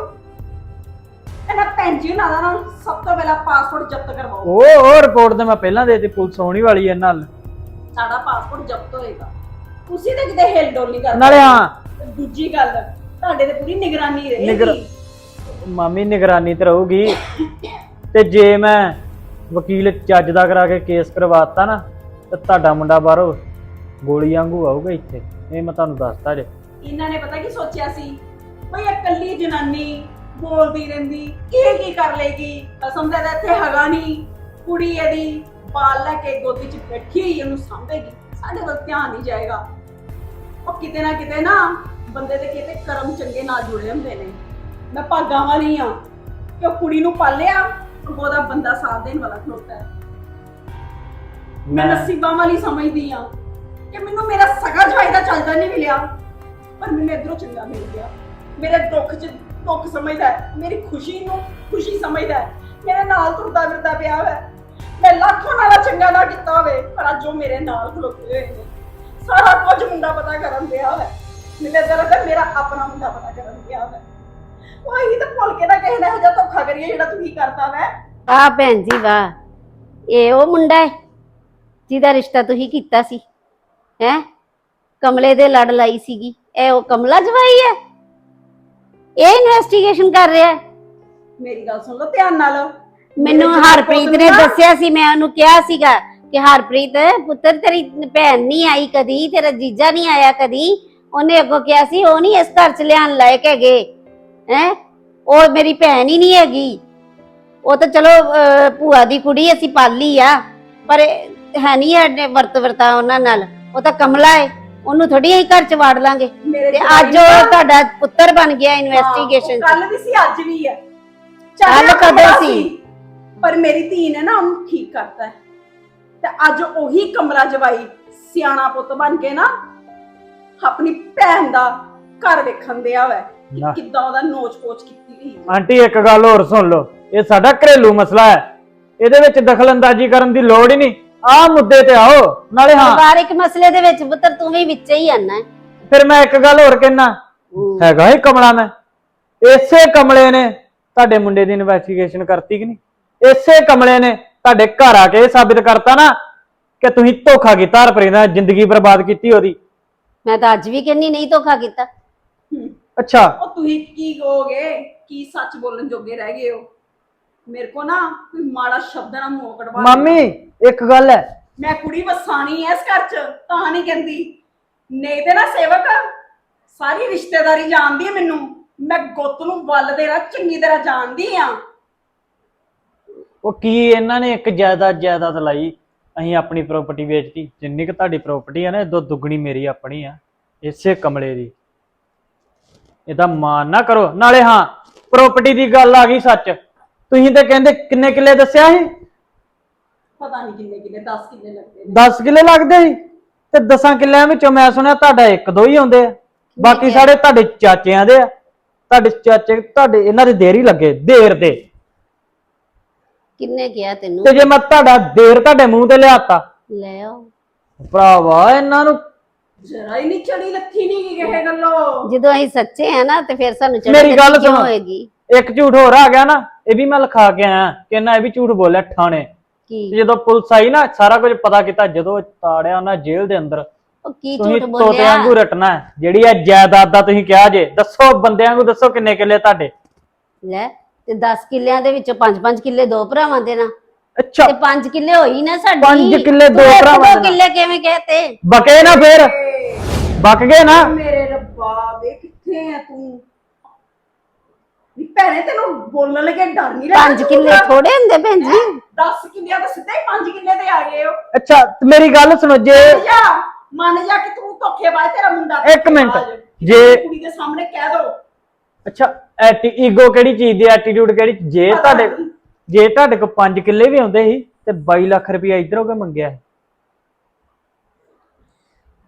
ਇਹਨਾਂ ਭੈਣ ਜੀ ਉਹਨਾਂ ਦਾ ਨਾ ਸਭ ਤੋਂ ਪਹਿਲਾਂ ਪਾਸਪੋਰਟ ਜ਼ਬਤ ਕਰਵਾਓ। ਉਹ ਉਹ ਰਿਪੋਰਟ ਤੇ ਮੈਂ ਪਹਿਲਾਂ ਦੇ ਦਿੱਤੀ ਪੁਲਿਸ ਆਉਣੀ ਵਾਲੀ ਹੈ ਨਾਲ। ਸਾਡਾ ਪਾਸਪੋਰਟ ਜ਼ਬਤ ਹੋਏਗਾ। ਤੁਸੀਂ ਤੇ ਕਿਤੇ ਹਿਲ ਡੋਲ ਨਹੀਂ ਕਰਦੇ ਨਾਲੇ ਹਾਂ। ਤੇ ਦੂਜੀ ਗੱਲ ਤੁਹਾਡੇ ਤੇ ਪੂਰੀ ਨਿਗਰਾਨੀ ਰਹੇਗੀ। ਮਾਮੀ ਨਿਗਰਾਨੀ ਤੇ ਰਹੂਗੀ। ਤੇ ਜੇ ਮੈਂ ਵਕੀਲ ਚੱਜ ਦਾ ਕਰਾ ਕੇ ਕੇਸ ਕਰਵਾਤਾ ਨਾ ਤੇ ਤੁਹਾਡਾ ਮੁੰਡਾ ਬਾਹਰੋਂ ਗੋਲੀ ਵਾਂਗੂ ਆਊਗਾ ਇੱਥੇ? ਇਹ ਮੈਂ ਤੁਹਾਨੂੰ ਦੱਸਤਾ ਜੇ। ਇਹਨਾਂ ਨੇ ਪਤਾ ਕੀ ਸੋਚਿਆ ਸੀ? ਬਈ ਇਕੱਲੀ ਜਨਾਨੀ ਬੋਲਦੀ ਰਹਿੰਦੀ ਕੀ ਕੀ ਕਰ ਲੇਗੀ ਕਸਮ ਦਾ ਤਾਂ ਇੱਥੇ ਹੈਗਾ ਨਹੀਂ। ਕੁੜੀ ਇਹਦੀ ਬਾਲ ਲੈ ਕੇ ਗੋਦੀ 'ਚ ਬੈਠੀ ਹੋਈ, ਉਹਨੂੰ ਸਾਂਭੇਗੀ। ਸਾਡੇ ਵੱਲ ਧਿਆਨ ਨਹੀਂ ਜਾਏਗਾ। ਉਹ ਕਿਤੇ ਨਾ ਕਿਤੇ ਨਾ ਬੰਦੇ ਦੇ ਕਿਤੇ ਕਰਮ ਚੰਗੇ ਨਾਲ ਜੁੜੇ ਹੁੰਦੇ ਨੇ। ਮੈਂ ਭਾਗਾਂ ਵਾਲੀ ਆ। ਕਿ ਉਹ ਕੁੜੀ ਨੂੰ ਪਾਲਿਆ ਉਹਦਾ ਬੰਦਾ ਸਾਥ ਦੇਣ ਵਾਲਾ ਖਲੋਤਾ ਹੈ। ਮੈਂ ਨਸੀਬਾਂ ਵਾਲੀ ਸਮਝਦੀ ਆ ਕਿ ਮੈਨੂੰ ਮੇਰਾ ਸਗਾ ਜਵਾਈ ਦਾ ਚੱਲਦਾ ਨਹੀਂ ਮਿਲਿਆ ਪਰ ਮੈਨੂੰ ਇਧਰੋਂ ਚੰਗਾ ਮਿਲ ਗਿਆ। ਮੇਰੇ ਦੁੱਖ 'ਚ ਦੁੱਖ ਸਮਝਦਾ ਹੈ ਮੇਰੀ ਖੁਸ਼ੀ ਨੂੰ ਖੁਸ਼ੀ ਸਮਝਦਾ ਹੈ ਮੇਰੇ ਨਾਲ ਤੁਰਦਾ ਫਿਰਦਾ ਪਿਆ ਹੈ। ਮੈਂ ਲੱਖੋਂ ਨਾਲਾ ਚੰਗਾ ਨਾ ਕੀਤਾ ਹੋਵੇ ਪਰ ਅੱਜ ਉਹ ਮੇਰੇ ਨਾਲ ਖਲੋਤੇ ਹੋਏ ਨੇ। ਸਾਰਾ ਕੁਝ ਮੁੰਡਾ ਪਤਾ ਕਰਨ ਦਿਆ ਹੈ। ਮੇਰੇ ਦਰਦ ਹੈ ਮੇਰਾ ਆਪਣਾ ਮੁੰਡਾ ਪਤਾ ਕਰਨ ਦਿਆ ਹੈ। ਉਹ ਹੀ ਤਾਂ ਭੁੱਲ ਕੇ ਨਾ ਕਿਸੇ ਨੇ ਇਹੋ ਜਿਹਾ ਧੋਖਾ ਕਰੀਏ ਜਿਹੜਾ ਤੁਸੀਂ ਕਰਤਾ ਵੈ। ਆ ਭੈਣ ਜੀ ਵਾਹ ਇਹ ਉਹ ਮੁੰਡਾ ਹੈ? ਜਿਹਦਾ ਰਿਸ਼ਤਾ ਤੁਸੀਂ ਕੀਤਾ ਸੀ ਹੈ? ਕਮਲੇ ਦੇ ਲੜ ਲਾਈ ਸੀਗੀ ਇਹ ਉਹ ਕਮਲਾ ਜਵਾਈ ਹੈ? ਇਹ ਇਨਵੈਸਟੀਗੇਸ਼ਨ ਕਰ ਰਿਹਾ ਹੈ? ਮੇਰੀ ਗੱਲ ਸੁਣ ਲਓ ਧਿਆਨ ਨਾਲ। ਮੈਨੂੰ ਮੇਰੇ ਹਰਪ੍ਰੀਤ ਨੇ ਨਾ- ਦੱਸਿਆ ਸੀ ਮੈਂ ਉਹਨੂੰ ਕਿਹਾ ਸੀਗਾ ਕਿ ਹਰਪ੍ਰੀਤ ਪੁੱਤਰ ਤੇਰੀ ਭੈਣ ਨਹੀਂ ਆਈ ਕਦੀ ਤੇਰਾ ਜੀਜਾ ਨਹੀਂ ਆਇਆ ਕਦੀ। ਉਹਨੇ ਅੱਗੋਂ ਕਿਹਾ ਸੀ ਉਹ ਨਹੀਂ ਇਸ ਘਰ ਚ ਲਿਆਣ ਲਾਇਕ ਹੈਗੇ ਹੈ? ਉਹ ਮੇਰੀ ਭੈਣ ਹੀ ਨਹੀਂ ਹੈਗੀ। ਉਹ ਤਾਂ ਚਲੋ ਅਹ, ਭੂਆ ਦੀ ਕੁੜੀ ਅਸੀਂ ਪਾਲੀ ਆ। ਪਰ ਇਹ ਹੈ ਨਹੀਂ ਸਾਡੇ ਵਰਤ ਵਰਤਾ ਉਹਨਾਂ ਨਾਲ। ਉਹ ਤਾਂ ਕਮਲਾ ਹੈ ਉਹਨੂੰ ਥੋੜੀ ਅਸੀਂ ਘਰ ਚ ਵਾੜ ਲਾਂਗੇ। ਮੇਰੇ ਤੇ ਅੱਜ ਉਹ ਤੁਹਾਡਾ ਪੁੱਤਰ ਬਣ ਗਿਆ ਇਨਵੈਸਟੀਗੇਸ਼ਨ ਕੱਲ ਵੀ ਸੀ ਅੱਜ ਵੀ ਹੈ ਕੱਲ੍ਹ ਕਦੋਂ ਕਮਲਾ ਸੀ? ਪਰ ਮੇਰੀ ਧੀ ਨੇ ਨਾ ਉਹਨੂੰ ਠੀਕ ਕਰਤਾ ਹੈ। ਤੇ ਅੱਜ ਉਹੀ ਕਮਲਾ ਜਵਾਈ ਸਿਆਣਾ ਪੁੱਤ ਬਣ ਕੇ ਨਾ ਆਪਣੀ ਭੈਣ ਦਾ ਘਰ ਵੇਖਣ ਦਿਆ ਵੈ ਕਿ ਨਾ। ਕਿੱਦਾਂ ਉਹਦਾ ਨੋਚ ਪੋਚ ਕੀਤੀ ਗਈ। ਆਂਟੀ ਇੱਕ ਗੱਲ ਹੋਰ ਸੁਣ ਲਓ। ਇਹ ਸਾਡਾ ਘਰੇਲੂ ਮਸਲਾ ਹੈ। ਇਹਦੇ ਵਿੱਚ ਦਖਲਅੰਦਾਜ਼ੀ ਕਰਨ ਦੀ ਲੋੜ ਹੀ ਨਹੀਂ। ਆਹ ਮੁੱਦੇ ਤੇ ਆਓ ਨਾਲੇ ਹਾਂ। ਪਰਿਵਾਰਿਕ ਮਸਲੇ ਦੇ ਵਿੱਚ ਪੁੱਤਰ ਤੂੰ ਵੀ ਵਿੱਚ ਹੀ ਆਣਾ ਹੈ। ਫਿਰ ਮੈਂ ਇੱਕ ਗੱਲ ਹੋਰ ਕਹਿਣਾ ਹੈਗਾ ਹੀ ਕਮਲਾ ਮੈਂ। ਇਸੇ ਕਮਲੇ ਨੇ ਤੁਹਾਡੇ ਮੁੰਡੇ ਦੀ ਇਨਵੈਸਟੀਗੇਸ਼ਨ ਕਰਤੀ ਕਿ ਨਹੀਂ? ਇਸੇ ਕਮਲੇ ਨੇ ਤੁਹਾਡੇ ਘਰ ਆ ਕੇ ਇਹ ਸਾਬਿਤ ਕਰਤਾ ਨਾ ਕਿ ਤੁਸੀਂ ਧੋਖਾ ਕੀਤਾ ਹਰਪ੍ਰੀਤ ਨਾਲ ਜ਼ਿੰਦਗੀ ਬਰਬਾਦ ਕੀਤੀ ਉਹਦੀ। ਮੈਂ ਤਾਂ ਅੱਜ ਵੀ ਕਹਿੰਨੀ ਨਹੀਂ ਧੋਖਾ ਕੀਤਾ। ਅੱਛਾ। ਉਹ ਤੁਸੀਂ ਕੀ ਕਹੋਗੇ? ਕੀ ਸੱਚ ਬੋਲਣ ਜੋਗੇ ਰਹਿ ਗਏ ਹੋ? ਮੇਰੇ ਕੋ ਨਾ ਕੋਈ ਮਾੜਾ ਸ਼ਬਦ ਨਾ ਮੂੰਹ ਕਢਵਾ। ਮਾਮੀ ਇੱਕ ਗੱਲ ਹੈ। ਮੈਂ ਕੁੜੀ ਵਸਾਣੀ ਐ ਇਸ ਘਰ ਚ ਤਾਂ ਨਹੀਂ ਕਹਿੰਦੀ। ਨਹੀਂ ਤੇ ਨਾ ਸੇਵਕ ਸਾਰੀ ਰਿਸ਼ਤੇਦਾਰੀ ਜਾਣਦੀ ਹੈ ਮੈਨੂੰ। ਮੈਂ ਗੁੱਤ ਨੂੰ ਵੱਲ ਦੇ ਰਾ ਚੰਗੀ ਤਰ੍ਹਾਂ ਜਾਣਦੀ ਆ। ਉਹ ਕੀ ਇਹਨਾਂ ਨੇ ਇੱਕ ਜਾਇਦਾਦ ਜਾਇਦਾਦ ਲਾਈ? ਅਸੀਂ ਆਪਣੀ ਪ੍ਰਾਪਰਟੀ ਵੇਚਤੀ। ਜਿੰਨੀ ਕਿ ਤੁਹਾਡੀ ਪ੍ਰਾਪਰਟੀ ਆ ਨਾ ਦੋ ਦੁੱਗਣੀ ਮੇਰੀ ਆਪਣੀ ਆ। ਇਸੇ ਕਮਲੇ ਦੀ। ਇਹਦਾ ਮਾਨ ਨਾ ਕਰੋ। ਨਾਲੇ ਹਾਂ ਪ੍ਰਾਪਰਟੀ ਦੀ ਗੱਲ ਆ ਗਈ ਸੱਚ। ਤੁਸੀਂ ਤੇ ਕਹਿੰਦੇ ਕਿੰਨੇ ਕਿੱਲੇ ਦੱਸਿਆ ਸੀ? ਪਤਾ ਨਹੀਂ ਕਿੰਨੇ ਕਿੰਨੇ 10 ਕਿੰਨੇ ਲੱਗਦੇ ਨੇ। 10 ਕਿੱਲੇ ਲੱਗਦੇ ਸੀ? ਤੇ 10 ਕਿੱਲਿਆਂ ਵਿੱਚੋਂ ਮੈਂ ਸੁਣਿਆ ਤੁਹਾਡਾ ਇੱਕ ਦੋ ਹੀ ਆਉਂਦੇ ਆ। ਬਾਕੀ? ਸਾਰੇ ਤੁਹਾਡੇ ਚਾਚਿਆਂ ਦੇ ਆ। ਤੁਹਾਡੇ ਚਾਚੇ ਤੁਹਾਡੇ ਇਹਨਾਂ ਦੇ ਦੇਰ ਹੀ ਲੱਗੇ ਦੇਰ ਦੇ। ਕਿੰਨੇ ਕਿਹਾ ਤੈਨੂੰ? ਤੇ ਜੇ ਮੈਂ ਤੁਹਾਡਾ ਦੇਰ ਤੁਹਾਡੇ ਮੂੰਹ ਤੇ ਲਿਆਤਾ। ਲੈ ਆਓ। ਭਰਾਵਾ ਇਹਨਾਂ ਨੂੰ ਜਰਾ ਹੀ ਨਹੀਂ ਚੜੀ ਲੱਥੀ ਨਹੀਂ ਕੀ ਕਹੇ ਗੱਲੋ। ਜਦੋਂ ਅਸੀਂ ਸੱਚੇ ਆ ਨਾ ਤੇ ਫਿਰ ਸਾਨੂੰ ਚੜ੍ਹ ਮੇਰੀ ਗੱਲ ਕਿਉਂ ਸੁਣੋ। ਹੋਏਗੀ? ਇੱਕ ਝੂਠ ਹੋਰ ਆ ਗਿਆ ਨਾ। ਇਹ ਵੀ ਮੈਂ ਲਿਖਾ ਕੇ ਆਇਆ ਕਿ ਇਹਨਾਂ ਇਹ ਵੀ ਝੂਠ ਬੋਲਿਆ ਠਾਣੇ। ਤੇ ਕੀ ਜਦੋਂ ਪੁਲਿਸ ਆਈ ਨਾ ਸਾਰਾ ਕੁਝ ਪਤਾ ਕੀਤਾ ਜਦੋਂ ਤਾੜਿਆ ਉਹਨਾਂ ਜੇਲ੍ਹ ਦੇ ਅੰਦਰ। ਉਹ ਕੀ ਤੁਸੀਂ ਝੂਠ ਤੋਤੇ ਬੋਲਿਆ? ਵਾਂਗੂ ਰਟਣਾ ਹੈ। ਜਿਹੜੀ ਇਹ ਜਾਇਦਾਦ ਦਾ ਤੁਸੀਂ ਕਿਹਾ ਜੇ ਦੱਸੋ ਬੰਦਿਆਂ ਵਾਂਗੂ ਦੱਸੋ ਕਿੰਨੇ ਕਿੱਲੇ ਤੁਹਾਡੇ। ਲੈ ਤੇ 10 ਕਿੱਲਿਆਂ ਦੇ ਵਿੱਚੋਂ 5-5 ਕਿੱਲੇ ਦੋ ਭਰਾਵਾਂ ਦੇ ਨਾ। ਅੱਛਾ। ਤੇ 5 ਕਿੱਲੇ ਹੋਈ ਨਾ ਸਾਡੀ। ਪੰਜ ਕਿੱਲੇ ਦੋ ਤੂੰ ਇੱਕ ਭਰਾਵਾਂ ਦੇ ਦੋ ਨਾਲ। ਕਿੱਲੇ ਕਿਵੇਂ ਕਹਤੇ? ਬਕੇ ਨਾ ਫੇਰ। ਬਕ ਗਏ ਨਾ। ਮੇਰੇ ਰੱਬਾ ਵੇ ਕਿੱਥੇ ਆ ਤੂੰ? ਨੀ ਭੈਣੇ ਤੈਨੂੰ ਬੋਲਣ ਲੱਗੇ ਡਰ ਨਹੀਂ ਲੱਗਦਾ 5 ਕਿੱਲੇ ਥੋੜੇ ਹੁੰਦੇ ਭੈਣ ਜੀ? 10 ਕਿੱਲਿਆਂ ਦਾ ਸਿੱਧਾ ਹੀ 5 ਕਿੱਲੇ ਤੇ ਆ ਗਏ ਹੋ ਅੱਛਾ ਤੇ ਮੇਰੀ ਗੱਲ ਸੁਣੋ ਜੇ ਮੰਨ ਜਾ ਮੰਨ ਜਾ ਕਿ ਤੂੰ ਧੋਖੇਬਾਜ਼ ਤੇਰਾ ਮੁੰਡਾ ਇੱਕ ਮਿੰਟ, ਧੋਖੇਬਾਜ਼। ਜੇ- ਕੁੜੀ ਦੇ ਸਾਹਮਣੇ ਕਹਿ ਦੋ। ਅੱਛਾ ਐਟੀ ਈਗੋ ਕਿਹੜੀ ਚੀਜ਼ ਦੀ ਐਟੀਟਿਊਡ ਕਿਹੜੀ ਜੇ ਤੁਹਾਡੇ। ਜੇ ਤੁਹਾਡੇ ਕੋਲ 5 ਕਿੱਲੇ ਵੀ ਆਉਂਦੇ ਸੀ ਤੇ 22 ਲੱਖ ਰੁਪਇਆ ਇਧਰੋਂ ਕਿ ਮੰਗਿਆ ਸੀ?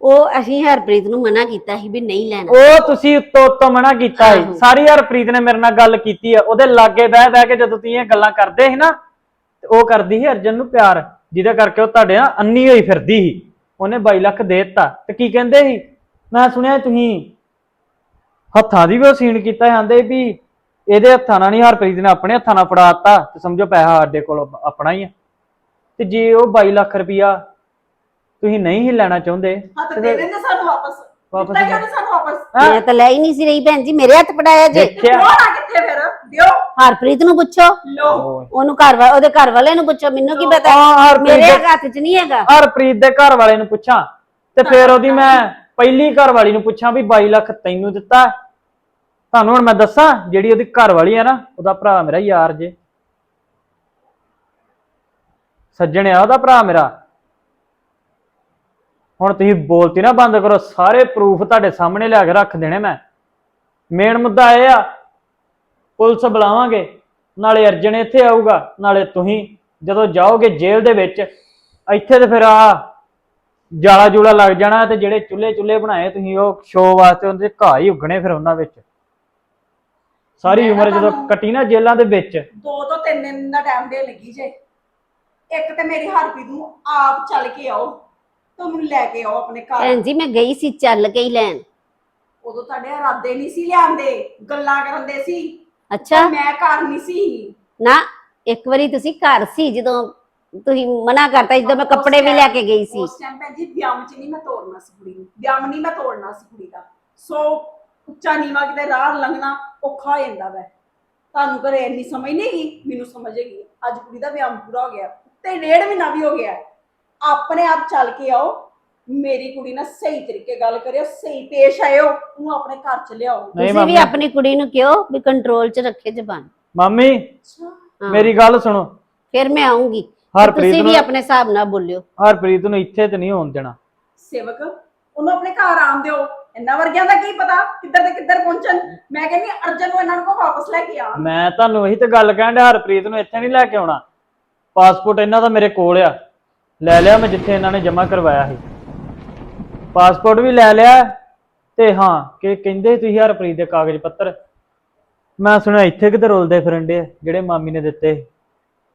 ਉਹ ਅਸੀਂ ਹਰਪ੍ਰੀਤ ਨੂੰ ਮਨਾ ਕੀਤਾ ਸੀ ਵੀ ਨਹੀਂ ਲੈਣਾ। ਉਹ ਤੁਸੀਂ ਉੱਤੋਂ ਉੱਤੋਂ ਮਨਾ ਕੀਤਾ ਆਹੋ। ਸਾਰੀ ਹਰਪ੍ਰੀਤ ਨੇ ਮੇਰੇ ਨਾਲ ਗੱਲ ਕੀਤੀ ਆ। ਉਹਦੇ ਲਾਗੇ ਬਹਿ ਬਹਿ ਕੇ ਜਦੋਂ ਤੁਸੀਂ ਇਹ ਗੱਲਾਂ ਕਰਦੇ ਸੀ ਨਾ ਤੇ ਉਹ ਕਰਦੀ ਸੀ ਅਰਜਨ ਨੂੰ ਪਿਆਰ ਜਿਹਦੇ ਕਰਕੇ ਉਹ ਤੁਹਾਡੇ ਨਾਲ ਅੰਨੀ ਹੋਈ ਫਿਰਦੀ ਸੀ। ਉਹਨੇ 22 ਲੱਖ ਦੇ ਦਿੱਤਾ। ਤੇ ਕੀ ਕਹਿੰਦੇ ਸੀ? ਮੈਂ ਸੁਣਿਆ ਤੁਸੀਂ ਹੱਥਾਂ ਦੀ ਵੀ ਉਹ ਸੀਨ ਕੀਤਾ ਜਾਂਦੇ ਵੀ ਇਹਦੇ ਹੱਥਾਂ ਨਾਲ ਨਹੀਂ ਹਰਪ੍ਰੀਤ ਨੇ ਆਪਣੇ ਹੱਥਾਂ ਨਾਲ ਫੜਾਤਾ ਤੇ ਸਮਝੋ ਪੈਸਾ ਸਾਡੇ ਕੋਲ ਆਪਣਾ ਹੀ ਆ। ਤੇ ਜੇ ਉਹ 22 ਲੱਖ ਰੁਪਇਆ ਤੁਸੀਂ ਨਹੀਂ ਹੀ ਲੈਣਾ ਚਾਹੁੰਦੇ। ਹੱਥ ਤੇ ਦੇ ਦਿੰਦੇ ਸਾਨੂੰ ਵਾਪਸ। ਵਾਪਸ ਦਿੱਤਾ ਕਿਉਂ ਨੀ ਸਾਨੂੰ ਵਾਪਸ? ਹੈਂ? ਮੈਂ ਤਾਂ ਲੈ ਹੀ ਨਹੀਂ ਸੀ ਰਹੀ ਭੈਣ ਜੀ ਮੇਰੇ ਹੱਥ ਪੜਾਇਆ ਜੇ। ਦੇਖਿਆ। ਨਾ ਕਿੱਥੇ ਫਿਰ? ਦਿਓ। ਹਰਪ੍ਰੀਤ ਨੂੰ ਪੁੱਛੋ। ਲੋ ਓਏ। ਉਹਨੂੰ ਘਰ ਵਾ ਉਹਦੇ ਘਰ ਵਾਲੇ ਨੂੰ ਪੁੱਛੋ ਮੈਨੂੰ ਕੀ ਪਤਾ? ਹਾਂ, ਹਰਪ੍ਰੀਤ ਮੇਰੇ ਦੇ- ਹੱਥ 'ਚ ਨਹੀਂ ਹੈਗਾ। ਹਰਪ੍ਰੀਤ ਦੇ ਘਰ ਵਾਲੇ ਨੂੰ ਪੁੱਛਾਂ। ਤੇ ਫਿਰ ਉਹਦੀ ਮੈਂ ਪਹਿਲੀ ਘਰ ਵਾਲੀ ਨੂੰ ਪੁੱਛਾਂ ਵੀ 22 ਲੱਖ ਤੈਨੂੰ ਦਿੱਤਾ। ਤੁਹਾਨੂੰ ਹੁਣ ਮੈਂ ਦੱਸਾਂ ਜਿਹੜੀ ਉਹਦੀ ਘਰ ਵਾਲੀ ਆ ਨਾ ਉਹਦਾ ਭਰਾ ਮੇਰਾ ਯਾਰ ਜੇ। ਸੱਜਣ ਆ ਉਹਦਾ ਭਰਾ ਮੇਰਾ। ਹੁਣ ਤੁਸੀਂ ਬੋਲਤੀ ਨਾ ਬੰਦ ਕਰੋ ਸਾਰੇ ਪ੍ਰੂਫ ਤੁਹਾਡੇ ਸਾਹਮਣੇ ਲਿਆ ਕੇ ਰੱਖ ਦੇਣੇ ਮੈਂ। ਮੇਨ ਮੁੱਦਾ ਇਹ ਆ ਪੁਲਿਸ ਬੁਲਾਵਾਂਗੇ ਨਾਲੇ ਅਰਜਨ ਇੱਥੇ ਆਊਗਾ ਨਾਲੇ ਤੁਸੀਂ ਜਦੋਂ ਜਾਓਗੇ ਜੇਲ੍ਹ ਦੇ ਵਿੱਚ ਇੱਥੇ ਤੇ ਫਿਰ ਆ ਜਾਲਾ ਜੂਲਾ ਲੱਗ ਜਾਣਾ ਤੇ ਜਿਹੜੇ ਚੁੱਲ੍ਹੇ ਚੁੱਲ੍ਹੇ ਬਣਾਏ ਤੁਸੀਂ ਉਹ ਸ਼ੋਅ ਵਾਸਤੇ ਉਹਦੇ ਘਾਹ ਹੀ ਉੱਗਣੇ ਫਿਰ ਉਹਨਾਂ ਵਿੱਚ। ਸਾਰੀ ਉਮਰ ਜਦੋਂ ਕੱਟੀ ਨਾ ਜੇਲ੍ਹਾਂ ਦੇ ਵਿੱਚ। ਦੋ ਤੋਂ ਤਿੰਨ ਦਿਨ ਦਾ ਟਾਈਮ ਦੇ ਲੱਗੀ ਜੇ। ਇੱਕ ਤੇ ਮੇਰੀ ਹਰਪ੍ਰੀਤ ਨੂੰ ਆਪ ਚੱਲ ਕੇ ਆਓ। ਤੇ ਉਹਨੂੰ ਲੈ ਕੇ ਆਓ ਆਪਣੇ ਘਰ। ਭੈਣ ਜੀ ਮੈਂ ਗਈ ਸੀ ਚੱਲ ਕੇ ਹੀ ਲੈਣ। ਉਦੋਂ ਤੁਹਾਡੇ ਇਰਾਦੇ ਨਹੀਂ ਸੀ ਲਿਆਂਦੇ ਗੱਲਾਂ ਕਰਨ ਦੇ ਸੀ। ਅੱਛਾ। ਮੈਂ ਘਰ ਨਹੀਂ ਸੀ। ਨਾ ਇੱਕ ਵਾਰੀ ਤੁਸੀਂ ਘਰ ਸੀ ਜਦੋਂ ਤੁਸੀਂ ਮਨਾ ਕਰਤਾ ਜਦੋਂ ਮੈਂ ਕੱਪੜੇ ਵੀ ਲੈ ਕੇ ਗਈ ਸੀ। ਉਸ ਟਾਈਮ ਭੈਣ ਜੀ ਵਿਆਹ ਚ ਨਹੀਂ ਮੈਂ ਤੋੜਨਾ ਸੀ ਕੁੜੀ ਨੂੰ। ਵਿਆਹ ਨਹੀਂ ਮੈਂ ਤੋੜਨਾ ਸੀ ਕੁੜੀ ਦਾ। ਸੋ ਉੱਚਾ ਨੀਵਾ ਕਿਤੇ ਰਾਹ ਲੰਘਣਾ ਔਖਾ ਹੋ ਜਾਂਦਾ ਵੈ। ਤੁਹਾਨੂੰ ਘਰੇ ਇੰਨੀ ਸਮਝ ਨਹੀਂ ਗਈ ਮੈਨੂੰ ਸਮਝ ਹੈਗੀ। ਅੱਜ ਕੁੜੀ ਦਾ ਵਿਆਹ ਪੂਰਾ ਹੋ ਗਿਆ। ਤੇ ਡੇਢ ਮਹੀਨਾ ਵੀ ਹੋ ਗਿਆ। ਆਪਣੇ ਆਪ ਚੱਲ ਕੇ ਆਓ। ਮੇਰੀ ਕੁੜੀ ਨਾਲ ਸਹੀ ਤਰੀਕੇ ਗੱਲ ਕਰਿਓ ਸਹੀ ਪੇਸ਼ ਆਇਓ ਉਹਨੂੰ ਆਪਣੇ ਘਰ ਚ ਲਿਆਓ। ਨਹੀਂ ਤੁਸੀਂ ਵੀ ਮੰਮੀ। ਆਪਣੀ ਕੁੜੀ ਨੂੰ ਕਿਹਾ ਵੀ ਕੰਟਰੋਲ 'ਚ ਰੱਖੇ ਜ਼ਬਾਨ। ਮੰਮੀ ਹਾਂ, ਮੇਰੀ ਗੱਲ ਸੁਣੋ। ਫਿਰ ਮੈਂ ਆਉਂਗੀ ਹਰਪ੍ਰੀਤ ਤੁਸੀਂ ਵੀ ਨੂੰ ਆਪਣੇ ਹਿਸਾਬ ਨਾਲ ਬੋਲਿਓ। ਹਰਪ੍ਰੀਤ ਨੂੰ ਇੱਥੇ ਤੇ ਨਹੀਂ ਹੋਣ ਦੇਣਾ। ਸੇਵਕ ਉਹਨੂੰ ਆਪਣੇ ਘਰ ਆਉਣ ਦਿਓ। ਇਹਨਾਂ ਵਰਗਿਆਂ ਦਾ ਕੀ ਪਤਾ ਕਿੱਧਰ ਤੇ ਕਿੱਧਰ ਪਹੁੰਚਣ। ਮੈਂ ਕਹਿੰਦੀ ਹਾਂ, ਅਰਜਨ ਨੂੰ ਇਹਨਾਂ ਨੂੰ ਕੋ ਵਾਪਸ ਲੈ ਕੇ ਆਉਣ ਮੈਂ ਤੁਹਾਨੂੰ ਇਹੀ ਤੇ ਗੱਲ ਕਹਿਣ ਡਿਆ ਹਰਪ੍ਰੀਤ ਨੂੰ ਇੱਥੇ ਨਹੀਂ ਲੈ ਕੇ ਆਉਣਾ। ਪਾਸਪੋਰਟ ਇਹਨਾਂ ਦਾ ਮੇਰੇ ਕੋਲ ਆ। ਲੈ ਲਿਆ ਮੈਂ ਜਿੱਥੇ ਇਹਨਾਂ ਨੇ ਜਮ੍ਹਾਂ ਕਰਵਾਇਆ ਸੀ। ਪਾਸਪੋਰਟ ਵੀ ਲੈ ਲਿਆ ਤੇ ਹਾਂ, ਕਿ ਕਹਿੰਦੇ ਤੁਸੀਂ ਹਰਪ੍ਰੀਤ ਦੇ ਕਾਗਜ਼ ਪੱਤਰ। ਮੈਂ ਸੁਣਿਆ ਇੱਥੇ ਕਿਤੇ ਰੁਲਦੇ ਫਿਰਨ ਡੇ ਜਿਹੜੇ ਮਾਮੀ ਨੇ ਦਿੱਤੇ